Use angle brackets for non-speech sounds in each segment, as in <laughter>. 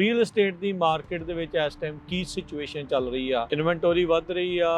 Real estate ਦੀ market ਦੇ ਵਿੱਚ ਇਸ ਟਾਈਮ ਕੀ ਸਿਚੁਏਸ਼ਨ ਚੱਲ ਰਹੀ ਆ? ਇਨਵੈਂਟੋਰੀ ਵੱਧ ਰਹੀ ਆ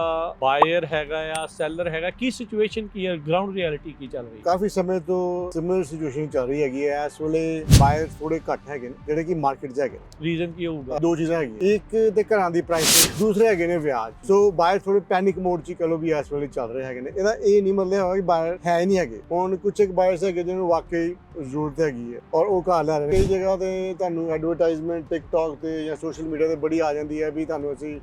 ਬਾਇਰ ਹੈਗਾ ਆ ਸੈਲਰ ਹੈਗਾ ਕੀ ਸਿਚੁਏਸ਼ਨ ਕੀ ਹੈ ਗਰਾਊਂਡ ਰਿਐਲਿਟੀ ਕੀ ਚੱਲ ਰਹੀ ਹੈ ਕਾਫੀ ਸਮੇਂ ਤੋਂ ਸਿਮਿਲਰ ਸਿਚੁਏਸ਼ਨ ਚੱਲ ਰਹੀ ਹੈਗੀ ਹੈ ਇਸ ਵੇਲੇ ਬਾਇਰ ਥੋੜੇ ਘੱਟ ਹੈਗੇ ਨੇ ਜਿਹੜੇ ਕਿ ਮਾਰਕੀਟ 'ਚ ਹੈਗੇ। ਰੀਜ਼ਨ ਕੀ ਹੋਊਗਾ? ਦੋ ਚੀਜ਼ਾਂ ਹੈਗੀਆਂ ਇੱਕ ਤੇ ਘਰਾਂ ਦੀ ਪ੍ਰਾਈਸ ਦੂਸਰੇ ਹੈਗੇ ਨੇ ਵਿਆਜ। ਸੋ ਬਾਇਰ ਥੋੜੇ ਪੈਨਿਕ ਮੋਡ 'ਚ ਕਹ ਵੀ ਇਸ ਵੇਲੇ ਚੱਲ ਰਹੇ ਹੈਗੇ ਨੇ। ਇਹਦਾ ਇਹ ਨਹੀਂ ਮਤਲਬ ਹੈਗਾ ਕਿ ਬਾਇਰ ਹੈ ਹੀ ਨਹੀਂ ਹੈਗੇ। ਹੁਣ ਕੁਝ ਇੱਕ ਬਾਇਰਸ ਹੈਗੇ ਜਿਹਨੂੰ ਵਾਕਈ ਜ਼ਰੂਰਤ ਹੈਗੀ ਹੈ ਔਰ ਉਹ ਘਰ ਲੈ ਰਹੇ ਨੇ। ਕਈ ਜਗ੍ਹਾ ਤੇ ਤੁਹਾਨੂੰ ਐਡਵਰਟਾਈਜ਼ਮੈਂਟ ਟਿਕਟੌਕ ਤੇ ਜਾਂ ਸੋਸ਼ਲ ਮੀਡੀਆ ਤੇ ਬੜੀ ਆ ਜਾਂਦੀ ਹੈ ਵੀ ਤੁਹਾਨੂੰ ਅਸੀਂ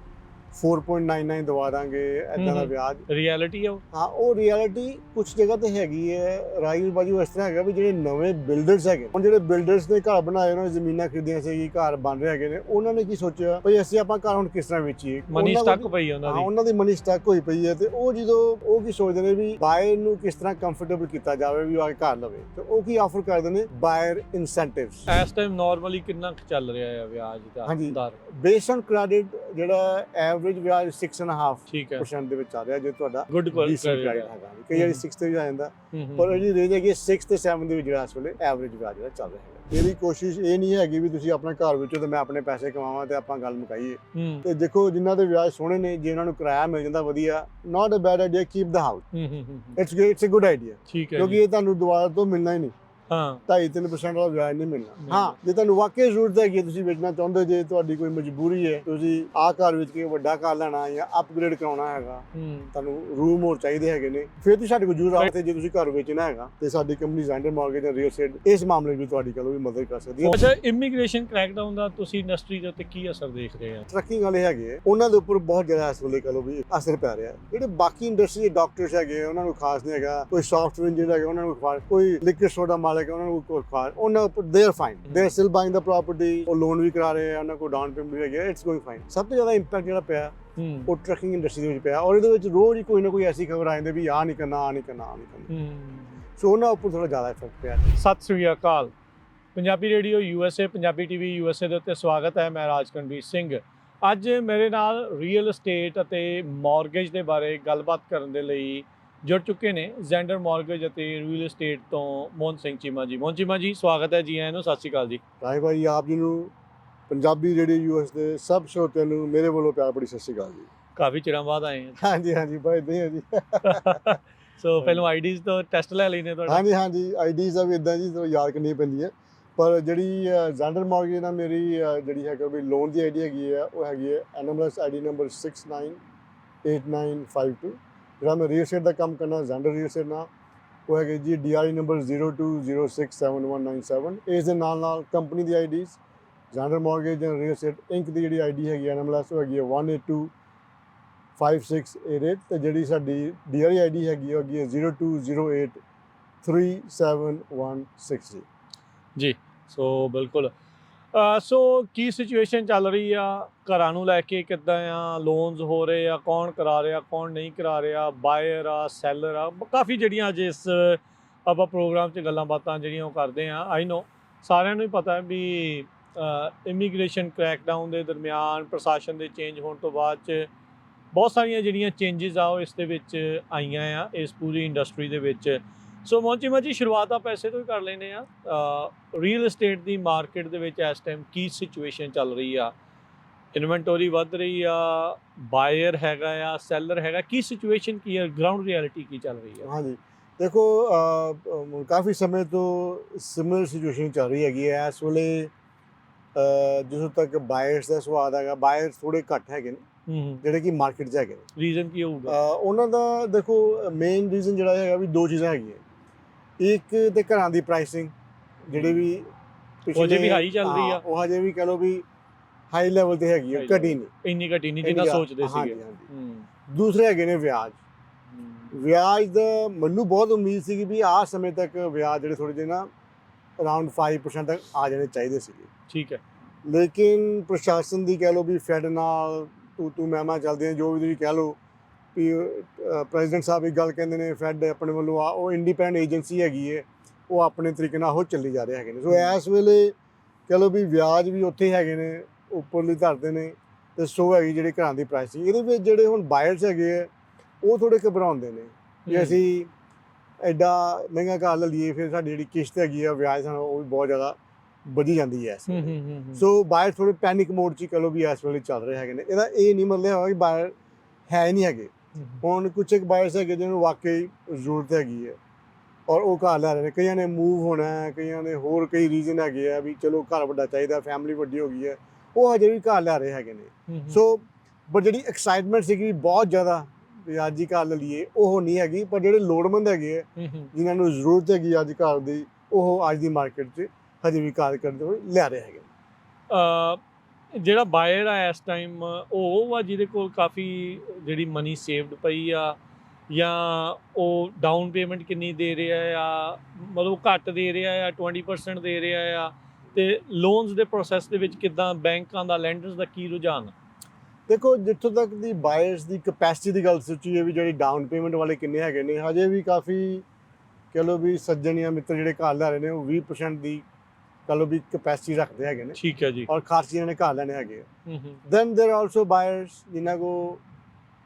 4.99 ਦਵਾ ਦਾਂਗੇ ਐਦਾਂ ਦਾ। ਵਿਆਜ। ਰਿਐਲਿਟੀ ਆ ਉਹ? ਹਾਂ ਉਹ ਰਿਐਲਿਟੀ ਕੁਝ ਜਗ੍ਹਾ ਤੇ ਹੈਗੀ ਹੈ। ਰਾਈਲ ਬਾਜੂ ਇਸ ਤਰ੍ਹਾਂ ਹੈਗਾ ਵੀ ਜਿਹੜੇ ਨਵੇਂ ਬਿਲਡਰਸ ਹੈਗੇ ਹੁਣ ਜਿਹੜੇ ਬਿਲਡਰਸ ਨੇ ਘਰ ਬਣਾਏ ਉਹਨਾਂ ਨੇ ਜ਼ਮੀਨਾਂ ਖਰੀਦੀਆਂ ਸੀ ਘਰ ਬਣ ਰਹੇ ਹੈਗੇ ਨੇ ਉਹਨਾਂ ਨੇ ਕੀ ਸੋਚਿਆ ਭਈ ਅਸੀਂ ਆਪਾਂ ਘਰ ਹੁਣ ਕਿਸ ਤਰ੍ਹਾਂ ਵੇਚੀਏ? ਮਨੀ ਸਟਕ ਪਈ ਉਹਨਾਂ ਹਾਂ ਦੀ। ਉਹਨਾਂ ਦੀ ਮਨੀ ਸਟਕ ਹੋਈ ਪਈ ਹੈ ਤੇ ਉਹ ਜਦੋਂ ਉਹ ਕੀ ਸੋਚਦੇ ਨੇ ਵੀ ਬਾਇਰ ਨੂੰ ਕਿਸ ਤਰ੍ਹਾਂ ਕੰਫਰਟੇਬਲ ਕੀਤਾ ਜਾਵੇ ਵੀ ਉਹ ਆ ਕੇ ਘਰ ਲਵੇ ਤੇ ਉਹ ਕੀ ਆਫਰ ਕਰਦੇ ਨੇ? ਬਾਇਰ ਇਨਸੈਂਟਿਵਸ ਇਸ ਟਾਈਮ ਨਾਰਮਲੀ ਕਿੰਨਾ ਚੱਲ ਰਿਹਾ ਹੈ ਵਿਆਜ ਦਾ। ਦਰ ਬੇਸਡ ਔਨ ਕ੍ਰੈਡਿਟ ਜਿਹੜਾ ਐਵਰੇਜ ਵਿਆਜ 6.5% ਠੀਕ ਹੈ। ਦੇ ਵਿੱਚ ਆ ਰਿਹਾ ਜੇ ਤੁਹਾਡਾ ਗੁੱਡ ਕੁਆਲਿਟੀ ਹੈਗਾ ਕਈ ਵਾਰੀ ਹਮ। 6 ਤੇ ਵੀ ਆ ਜਾਂਦਾ। ਪਰ ਇਹਦੀ ਰੇਂਜ ਹੈਗੀ 6 ਤੇ 7 ਦੇ ਵਿੱਚ ਜਿਹੜਾ ਇਸ ਵੇਲੇ ਐਵਰੇਜ ਵਿਆਜ ਜਿਹੜਾ ਚੱਲ ਰਿਹਾ ਹੈ ਮੇਰੀ ਕੋਸ਼ਿਸ਼ ਇਹ ਨਹੀਂ ਹੈਗੀ ਵੀ ਤੁਸੀਂ ਆਪਣਾ ਘਰ ਵਿੱਚੋਂ ਤੇ ਮੈਂ ਆਪਣੇ ਪੈਸੇ ਕਮਾਵਾਂ ਤੇ ਆਪਾਂ ਗੱਲ ਮੁਕਾਈਏ। ਤੇ ਦੇਖੋ ਜਿਨ੍ਹਾਂ ਦੇ ਵਿਆਜ ਸੋਹਣੇ ਨੇ ਜੇ ਉਹਨਾਂ ਨੂੰ ਕਿਰਾਇਆ ਮਿਲ ਜਾਂਦਾ ਵਧੀਆ not a bad idea keep the house it's it's a good idea ਕਿਉਂਕਿ। ਇਹ ਤੁਹਾਨੂੰ ਦੁਬਾਰਾ ਤੋਂ ਮਿਲਣਾ ਹੀ ਨਹੀਂ। ਹਾਂ। 2.5-3% ਵਾਲਾ ਵਿਆਜ ਨਹੀਂ ਮਿਲਣਾ। ਹਾਂ। ਜੇ ਤੁਹਾਨੂੰ ਵਾਕਈ ਜ਼ਰੂਰਤ ਹੈ, ਤੁਸੀਂ ਵੇਚਣਾ ਚਾਹੁੰਦੇ ਹੋ, ਜੇ ਤੁਹਾਡੀ ਕੋਈ ਮਜਬੂਰੀ ਹੈ ਤੁਸੀਂ ਆਹ ਘਰ ਵਿੱਚ ਕੇ ਵੱਡਾ ਘਰ ਲੈਣਾ ਜਾਂ ਅਪਗ੍ਰੇਡ ਕਰਾਉਣਾ ਹੈਗਾ ਹੂੰ। ਤੁਹਾਨੂੰ ਰੂਮ ਹੋਰ ਚਾਹੀਦੇ ਹੈਗੇ ਨੇ। ਫਿਰ ਤੁਸੀਂ ਸਾਡੇ ਕੋਲ ਜਰੂਰ ਆਓ ਤੇ ਜੇ ਤੁਸੀਂ ਘਰ ਵੇਚਣਾ ਹੈਗਾ ਤੇ ਸਾਡੀ company Zander mortgage and real estate ਇਸ ਮਾਮਲੇ ਵਿੱਚ ਤੁਹਾਡੀ ਕੋਲ ਵੀ ਮਦਦ ਕਰ ਸਕਦੀ ਹੈ। ਅੱਛਾ ਇਮੀਗ੍ਰੇਸ਼ਨ ਕ੍ਰੈਕਡਾਊਨ ਦਾ ਤੁਸੀਂ ਇੰਡਸਟਰੀ ਦੇ ਉੱਤੇ ਕੀ ਅਸਰ ਦੇਖ ਰਹੇ ਆ ਟਰੱਕਿੰਗ ਵਾਲੇ ਹੈਗੇ ਆ, ਉਹਨਾਂ ਦੇ ਉੱਪਰ ਬਹੁਤ ਜ਼ਿਆਦਾ ਇਸ ਵੇਲੇ ਕਹ ਵੀ ਅਸਰ ਪੈ ਰਿਹਾ। ਹੈ। ਜਿਹੜੇ ਬਾਕੀ ਇੰਡਸਟਰੀ ਦੇ ਡਾਕਟਰਸ ਹੈਗੇ ਆ, ਉਹਨਾਂ ਨੂੰ ਖਾਸ ਨਹੀਂ ਹੈਗਾ ਕੋਈ ਸੌਫਟਵੇਅਰ ਇੰਜੀਨੀਅਰ ਹੈਗਾ ਉਹਨਾਂ ਨੂੰ ਖਾਸ ਕੋਈ ਲਿਕਵਿਡ ਸੋਡਾ ਮਾਲਕ ਹੈ ਉਹਨਾਂ ਨੂੰ ਕੋਈ ਖਾਸ ਉਹਨਾਂ ਉੱਪਰ they are fine they are still buying the property ਉਹ ਲੋਨ ਵੀ ਕਰਾ ਰਹੇ ਆ ਉਹਨਾਂ ਕੋਲ ਡਾਊਨ ਪੇਮੈਂਟ ਵੀ ਹੈਗੀ ਇਟਸ ਗੋਇੰਗ ਫਾਈਨ ਸਭ ਤੋਂ ਜ਼ਿਆਦਾ ਇੰਪੈਕਟ ਜਿਹੜਾ ਪਿਆ ਉਹ ਟਰੱਕਿੰਗ ਇੰਡਸਟਰੀ ਦੇ ਵਿੱਚ ਪਿਆ। ਔਰ ਇਹਦੇ ਵਿੱਚ ਰੋਜ਼ ਹੀ ਕੋਈ ਨਾ ਕੋਈ ਐਸੀ ਖਬਰ ਆ ਜਾਂਦੀ ਵੀ ਆਹ ਨਹੀਂ ਕਰਨਾ ਆਹ ਨਹੀਂ ਕਰਨਾ ਆਹ ਨਹੀਂ ਕਰਨਾ। ਸੋ ਉਹਨਾਂ ਉੱਪਰ ਥੋੜਾ ਜ਼ਿਆਦਾ ਇਫੈਕਟ ਪਿਆ। ਸਤਿ ਸ੍ਰੀ ਅਕਾਲ। Punjabi radio USA Punjabi TV USA ਦੇ ਉੱਤੇ ਸਵਾਗਤ ਹੈ ਮੈਂ ਰਾਜਕਨਵੀਰ ਸਿੰਘ। ਅੱਜ ਮੇਰੇ ਨਾਲ ਰੀਅਲ ਏਸਟੇਟ ਅਤੇ ਮਾਰਗੇਜ ਦੇ ਬਾਰੇ ਗੱਲਬਾਤ ਕਰਨ ਦੇ ਲਈ ਜੁੜ ਚੁੱਕੇ ਨੇ ਜ਼ੈਂਡਰ ਮਾਰਗੇਜ ਅਤੇ ਰੀਅਲ ਏਸਟੇਟ ਤੋਂ ਮੋਹਨ ਸਿੰਘ ਚੀਮਾ ਜੀ। ਮੋਹਨ ਚੀਮਾ ਜੀ ਸਵਾਗਤ ਹੈ ਜੀ ਆਇਆਂ ਨੂੰ। ਸਤਿ ਸ੍ਰੀ ਅਕਾਲ ਜੀ। ਰਾਏ ਭਾਈ ਆਪ ਜੀ ਨੂੰ ਪੰਜਾਬੀ ਰੇਡੀਓ ਯੂਐਸ ਦੇ ਸਭ ਸ਼ਰੋਤਿਆਂ ਨੂੰ ਮੇਰੇ ਵੱਲੋਂ ਪਿਆਰ ਭਰੀ ਸਤਿ ਸ਼੍ਰੀ ਅਕਾਲ ਜੀ। ਕਾਫੀ ਚਿਰਾਂ ਬਾਅਦ ਆਏ ਹਾਂ ਹਾਂਜੀ ਹਾਂਜੀ ਹੀ ਹੈ ਜੀ ਸੋ ਪਹਿਲਾਂ ਆਈਡੀਜ਼ ਤੋਂ ਟੈਸਟ ਲੈ ਲਈਨੇ ਤੁਹਾਡਾ। ਹਾਂਜੀ ਹਾਂਜੀ ਆਈਡੀਜ਼ ਆ ਵੀ ਇਦਾਂ ਜੀ ਯਾਦ ਕਰਨੀ ਪੈਂਦੀ ਹੈ। ਪਰ ਜਿਹੜੀ ਜ਼ੈਂਡਰ ਮਾਰਗੇਜ ਨਾਲ ਮੇਰੀ ਜਿਹੜੀ ਹੈਗਾ ਵੀ ਲੋਨ ਦੀ ਆਈਡੀ ਹੈਗੀ ਹੈ ਉਹ ਹੈਗੀ ਹੈ ਐਨਐਮਐਸ ਆਈਡੀ ਨੰਬਰ 698952 ਜਿਹੜਾ ਮੈਂ ਰੀਅਲ ਸਟੇਟ ਦਾ ਕੰਮ ਕਰਨਾ ਜ਼ੈਂਡਰ ਰੀਅਲ estate ਨਾਲ, ਉਹ ਹੈਗੇ ਜੀ ਡੀਆਰਈ ਨੰਬਰ 02067197 ਇਸ ਦੇ ਨਾਲ ਨਾਲ company the IDs Zander mortgage and real estate Inc ਦੀ ਜਿਹੜੀ ਆਈਡੀ ਹੈਗੀ ਐਨਐਮਐਸ ਉਹ ਹੈਗੀ ਹੈ 182 5688 ਤੇ ਜਿਹੜੀ ਸਾਡੀ ਡੀਆਰਈ ਆਈਡੀ ਹੈਗੀ ਉਹ ਹੈਗੀ ਹੈ 0208 3716 ਜੀ ਸੋ ਬਿਲਕੁਲ ਸੋ ਕੀ ਸਿਚੁਏਸ਼ਨ ਚੱਲ ਰਹੀ ਆ? ਘਰਾਂ ਨੂੰ ਲੈ ਕੇ ਕਿੱਦਾਂ ਆ? ਲੋਨਸ ਹੋ ਰਹੇ ਆ? ਕੌਣ ਕਰਾ ਰਿਹਾ, ਕੌਣ ਨਹੀਂ ਕਰਾ ਰਿਹਾ? ਬਾਇਰ ਆ ਸੈਲਰ ਆ ਕਾਫੀ ਜਿਹੜੀਆਂ ਅੱਜ ਇਸ, ਆਪਾਂ ਪ੍ਰੋਗਰਾਮ 'ਚ ਗੱਲਾਂ ਬਾਤਾਂ ਜਿਹੜੀਆਂ ਉਹ ਕਰਦੇ ਆ। ਆਈ ਨੋ ਸਾਰਿਆਂ ਨੂੰ ਹੀ ਪਤਾ ਹੈ ਵੀ ਇਮੀਗ੍ਰੇਸ਼ਨ ਕ੍ਰੈਕਡਾਊਨ ਦੇ ਦਰਮਿਆਨ, ਪ੍ਰਸ਼ਾਸਨ ਦੇ ਚੇਂਜ ਹੋਣ ਤੋਂ ਬਾਅਦ 'ਚ ਬਹੁਤ ਸਾਰੀਆਂ ਜਿਹੜੀਆਂ ਚੇਂਜਸ ਆ, ਉਹ ਇਸ ਦੇ ਵਿੱਚ ਆਈਆਂ ਆ, ਇਸ ਪੂਰੀ ਇੰਡਸਟਰੀ ਦੇ ਵਿੱਚ। ਸੋ ਮੋਂਚੀਮਾ ਜੀ ਸ਼ੁਰੂਆਤ ਆ ਪੈਸੇ ਤੋਂ ਹੀ ਕਰ ਲੈਨੇ ਆ ਰੀਅਲ ਏਸਟੇਟ ਦੀ ਮਾਰਕੀਟ ਦੇ ਵਿੱਚ ਇਸ ਟਾਈਮ ਕੀ ਸਿਚੁਏਸ਼ਨ ਚੱਲ ਰਹੀ ਆ? ਇਨਵੈਂਟੋਰੀ ਵੱਧ ਰਹੀ ਆ ਬਾਇਰ ਹੈਗਾ ਆ ਸੈਲਰ ਹੈਗਾ ਕੀ ਸਿਚੁਏਸ਼ਨ ਕੀ ਹੈ ਗਰਾਊਂਡ ਰਿਐਲਿਟੀ ਕੀ ਚੱਲ ਰਹੀ ਆ? ਹਾਂਜੀ। ਦੇਖੋ ਕਾਫੀ ਸਮੇਂ ਤੋਂ ਸਿਮਿਲਰ ਸਿਚੁਏਸ਼ਨ ਚੱਲ ਰਹੀ ਹੈਗੀ ਹੈ ਇਸ ਵੇਲੇ ਜਿੱਥੋਂ ਤੱਕ ਬਾਇਰਸ ਦਾ ਸਵਾਦ ਹੈਗਾ ਬਾਇਰਸ ਥੋੜੇ ਘੱਟ ਹੈਗੇ ਨੇ ਜਿਹੜੇ ਕਿ ਮਾਰਕੀਟ 'ਚ ਹੈਗੇ ਨੇ। ਰੀਜ਼ਨ ਕੀ ਹੋਊਗਾ? ਉਹਨਾਂ ਦਾ ਦੇਖੋ ਮੇਨ ਰੀਜ਼ਨ ਜਿਹੜਾ ਹੈਗਾ ਵੀ ਦੋ ਚੀਜ਼ਾਂ ਹੈਗੀਆਂ। ਇੱਕ ਤੇ ਘਰਾਂ ਦੀ ਪ੍ਰਾਈਸਿੰਗ ਜਿਹੜੇ ਵੀ ਉਹ ਹਜੇ ਵੀ ਪਿਛਲੇ- high ਚੱਲ ਰਹੀ ਆ। ਹਾਂ, ਉਹ ਹਜੇ ਵੀ ਕਹ ਲਓ ਵੀ ਹਾਈ ਲੈਵਲ ਤੇ ਹੈਗੀ ਹੈ High ਘਟੀ ਨਹੀਂ। ਇੰਨੀ ਘਟੀ ਨਹੀਂ ਜਿੰਨਾ ਇੰਨੀ- ਸੋਚਦੇ ਹਾਂਜੀ, ਸੀਗੇ। ਹਾਂਜੀ। ਹੂੰ। ਦੂਸਰੇ ਹੈਗੇ ਨੇ ਵਿਆਜ। ਵਿਆਜ ਦਾ ਮੈਨੂੰ ਬਹੁਤ ਉਮੀਦ ਸੀ ਕਿ ਵੀ ਆਹ ਸਮੇਂ ਤੱਕ ਵਿਆਜ ਜਿਹੜੇ ਥੋੜੇ ਜਿਹੇ ਨਾ ਅਰਾਊਂਡ 5% ਤੱਕ ਆ ਜਾਣੇ ਚਾਹੀਦੇ ਸੀਗੇ। ਠੀਕ ਹੈ। ਲੇਕਿਨ ਪ੍ਰਸ਼ਾਸਨ ਦੀ ਕਹਿ ਲਓ ਵੀ ਫੈਡ ਨਾਲ ਤੂੰ ਤੂੰ ਮਹਿਮਾ ਚੱਲਦੇ ਆ ਜੋ ਵੀ ਤੁਸੀਂ ਕਹਿ ਲਓ ਵੀ ਪ੍ਰੈਜ਼ੀਡੈਂਟ ਸਾਹਿਬ ਇੱਕ ਗੱਲ ਕਹਿੰਦੇ ਨੇ ਫੈਡ ਆਪਣੇ ਵੱਲੋਂ ਆ ਉਹ ਇੰਡੀਪੈਂਡੈਂਟ ਏਜੰਸੀ ਹੈਗੀ ਹੈ ਉਹ ਆਪਣੇ ਤਰੀਕੇ ਨਾਲ ਉਹ ਚੱਲੀ ਜਾ ਰਹੇ ਹੈਗੇ ਨੇ। ਸੋ ਇਸ ਵੇਲੇ ਕਹਿ ਲਓ ਵੀ ਵਿਆਜ ਵੀ ਉੱਥੇ ਹੈਗੇ ਨੇ ਉੱਪਰਲੀ ਧਰਦੇ ਨੇ ਤੇ ਸੋ ਹੈਗੀ ਜਿਹੜੀ ਘਰਾਂ ਦੀ ਪ੍ਰਾਈਸਿੰਗ ਇਹਦੇ ਵਿੱਚ ਜਿਹੜੇ ਹੁਣ ਬਾਇਰਸ ਹੈਗੇ ਆ ਉਹ ਥੋੜੇ ਘਬਰਾਉਂਦੇ ਨੇ ਕਿ ਹੂੰ। ਅਸੀਂ ਐਡਾ ਮਹਿੰਗਾ ਘਰ ਲੈ ਲਈਏ ਫਿਰ ਸਾਡੀ ਜਿਹੜੀ ਕਿਸ਼ਤ ਹੈਗੀ ਆ ਵਿਆਜ ਸਾਨੂੰ ਉਹ ਵੀ ਬਹੁਤ ਜ਼ਿਆਦਾ ਵਧੀ ਜਾਂਦੀ ਹੈ ਹੂੰ ਹੂੰ ਹੂੰ ਸੋ ਬਾਇਰ ਥੋੜੇ ਪੈਨਿਕ ਮੋਡ 'ਚ ਕਹ ਲਓ ਵੀ ਇਸ ਵੇਲੇ ਚੱਲ ਰਹੇ ਹੈਗੇ ਨੇ। ਇਹਦਾ ਇਹ ਨਹੀਂ ਮਤਲਬ ਹੈਗਾ ਕਿ ਬਾਇਰ ਹੈ ਹੀ ਨਹੀਂ ਹੈਗੇ। ਹੁਣ ਕੁਝ ਇੱਕ ਬਾਇਰਸ ਹੈਗੇ ਜਿਹਨਾਂ ਨੂੰ ਵਾਕਈ ਜ਼ਰੂਰਤ ਹੈਗੀ ਹੈ ਔਰ ਉਹ ਘਰ ਲੈ ਰਹੇ ਨੇ। ਕਈਆਂ ਨੇ ਮੂਵ ਹੋਣਾ ਹੈ ਕਈਆਂ ਨੇ ਹੋਰ ਕਈ ਰੀਜ਼ਨ ਹੈਗੇ ਆ ਵੀ ਚਲੋ ਘਰ ਵੱਡਾ ਚਾਹੀਦਾ ਫੈਮਿਲੀ ਵੱਡੀ ਹੋ ਗਈ ਹੈ। ਉਹ ਹਜੇ ਵੀ ਘਰ ਲੈ ਰਹੇ ਹੈਗੇ ਨੇ। ਸੋ ਪਰ ਜਿਹੜੀ ਐਕਸਾਈਟਮੈਂਟ ਸੀਗੀ ਬਹੁਤ ਜ਼ਿਆਦਾ ਵੀ ਅੱਜ ਹੀ ਘਰ ਲੈ ਲਈਏ ਉਹ ਨਹੀਂ ਹੈਗੀ। ਪਰ ਜਿਹੜੇ ਲੋੜਵੰਦ ਹੈਗੇ ਆ ਜਿਨ੍ਹਾਂ ਨੂੰ ਜ਼ਰੂਰਤ ਹੈਗੀ ਅੱਜ ਘਰ ਦੀ ਉਹ ਅੱਜ ਦੀ ਮਾਰਕੀਟ 'ਚ ਹਜੇ ਵੀ ਘਰ ਕਰਦੇ ਹੋਏ ਲੈ ਰਹੇ ਹੈਗੇ ਜਿਹੜਾ ਬਾਇਰ ਆ ਇਸ ਟਾਈਮ ਉਹ ਵਾ ਜਿਹਦੇ ਕੋਲ ਕਾਫੀ ਜਿਹੜੀ ਮਨੀ ਸੇਵਡ ਪਈ ਆ ਜਾਂ ਉਹ ਡਾਊਨ ਪੇਮੈਂਟ ਕਿੰਨੀ ਦੇ ਰਿਹਾ ਆ, ਮਤਲਬ ਘੱਟ ਦੇ ਰਿਹਾ ਆ 20% ਦੇ ਰਿਹਾ ਆ ਤੇ ਲੋਨਸ ਦੇ ਪ੍ਰੋਸੈਸ ਦੇ ਵਿੱਚ ਕਿਦਾਂ ਬੈਂਕਾਂ ਦਾ ਲੈਂਡਰਸ ਦਾ ਕੀ ਰੁਝਾਨ? ਦੇਖੋ, ਜਿੱਥੋਂ ਤੱਕ ਦੀ ਬਾਇਰਸ ਦੀ ਕਪੈਸਿਟੀ ਦੀ ਗੱਲ ਸੋਚੀਏ ਵੀ ਜਿਹੜੀ ਡਾਊਨ ਪੇਮੈਂਟ ਵਾਲੇ ਕਿੰਨੇ ਹੈਗੇ ਨੇ, ਹਜੇ ਵੀ ਕਾਫੀ ਕਹ ਲਓ ਵੀ ਸੱਜਣ ਜਾਂ ਮਿੱਤਰ ਜਿਹੜੇ ਘਰ ਲੈ ਰਹੇ ਨੇ, ਉਹ 20% ਦੀ ਕਹ ਲਓ ਵੀ ਕਪੈਸਿਟੀ ਰੱਖਦੇ ਹੈਗੇ ਨੇ ਠੀਕ ਹੈ ਜੀ ਔਰ ਖਾਸ ਜਿਹਨਾਂ ਨੇ ਘਰ ਲੈਣੇ ਹੈਗੇ ਹੂੰ ਹੂੰ ਦੈਨ देयर ਆਲਸੋ ਬਾਇਰਸ ਜਿਨ੍ਹਾਂ ਕੋ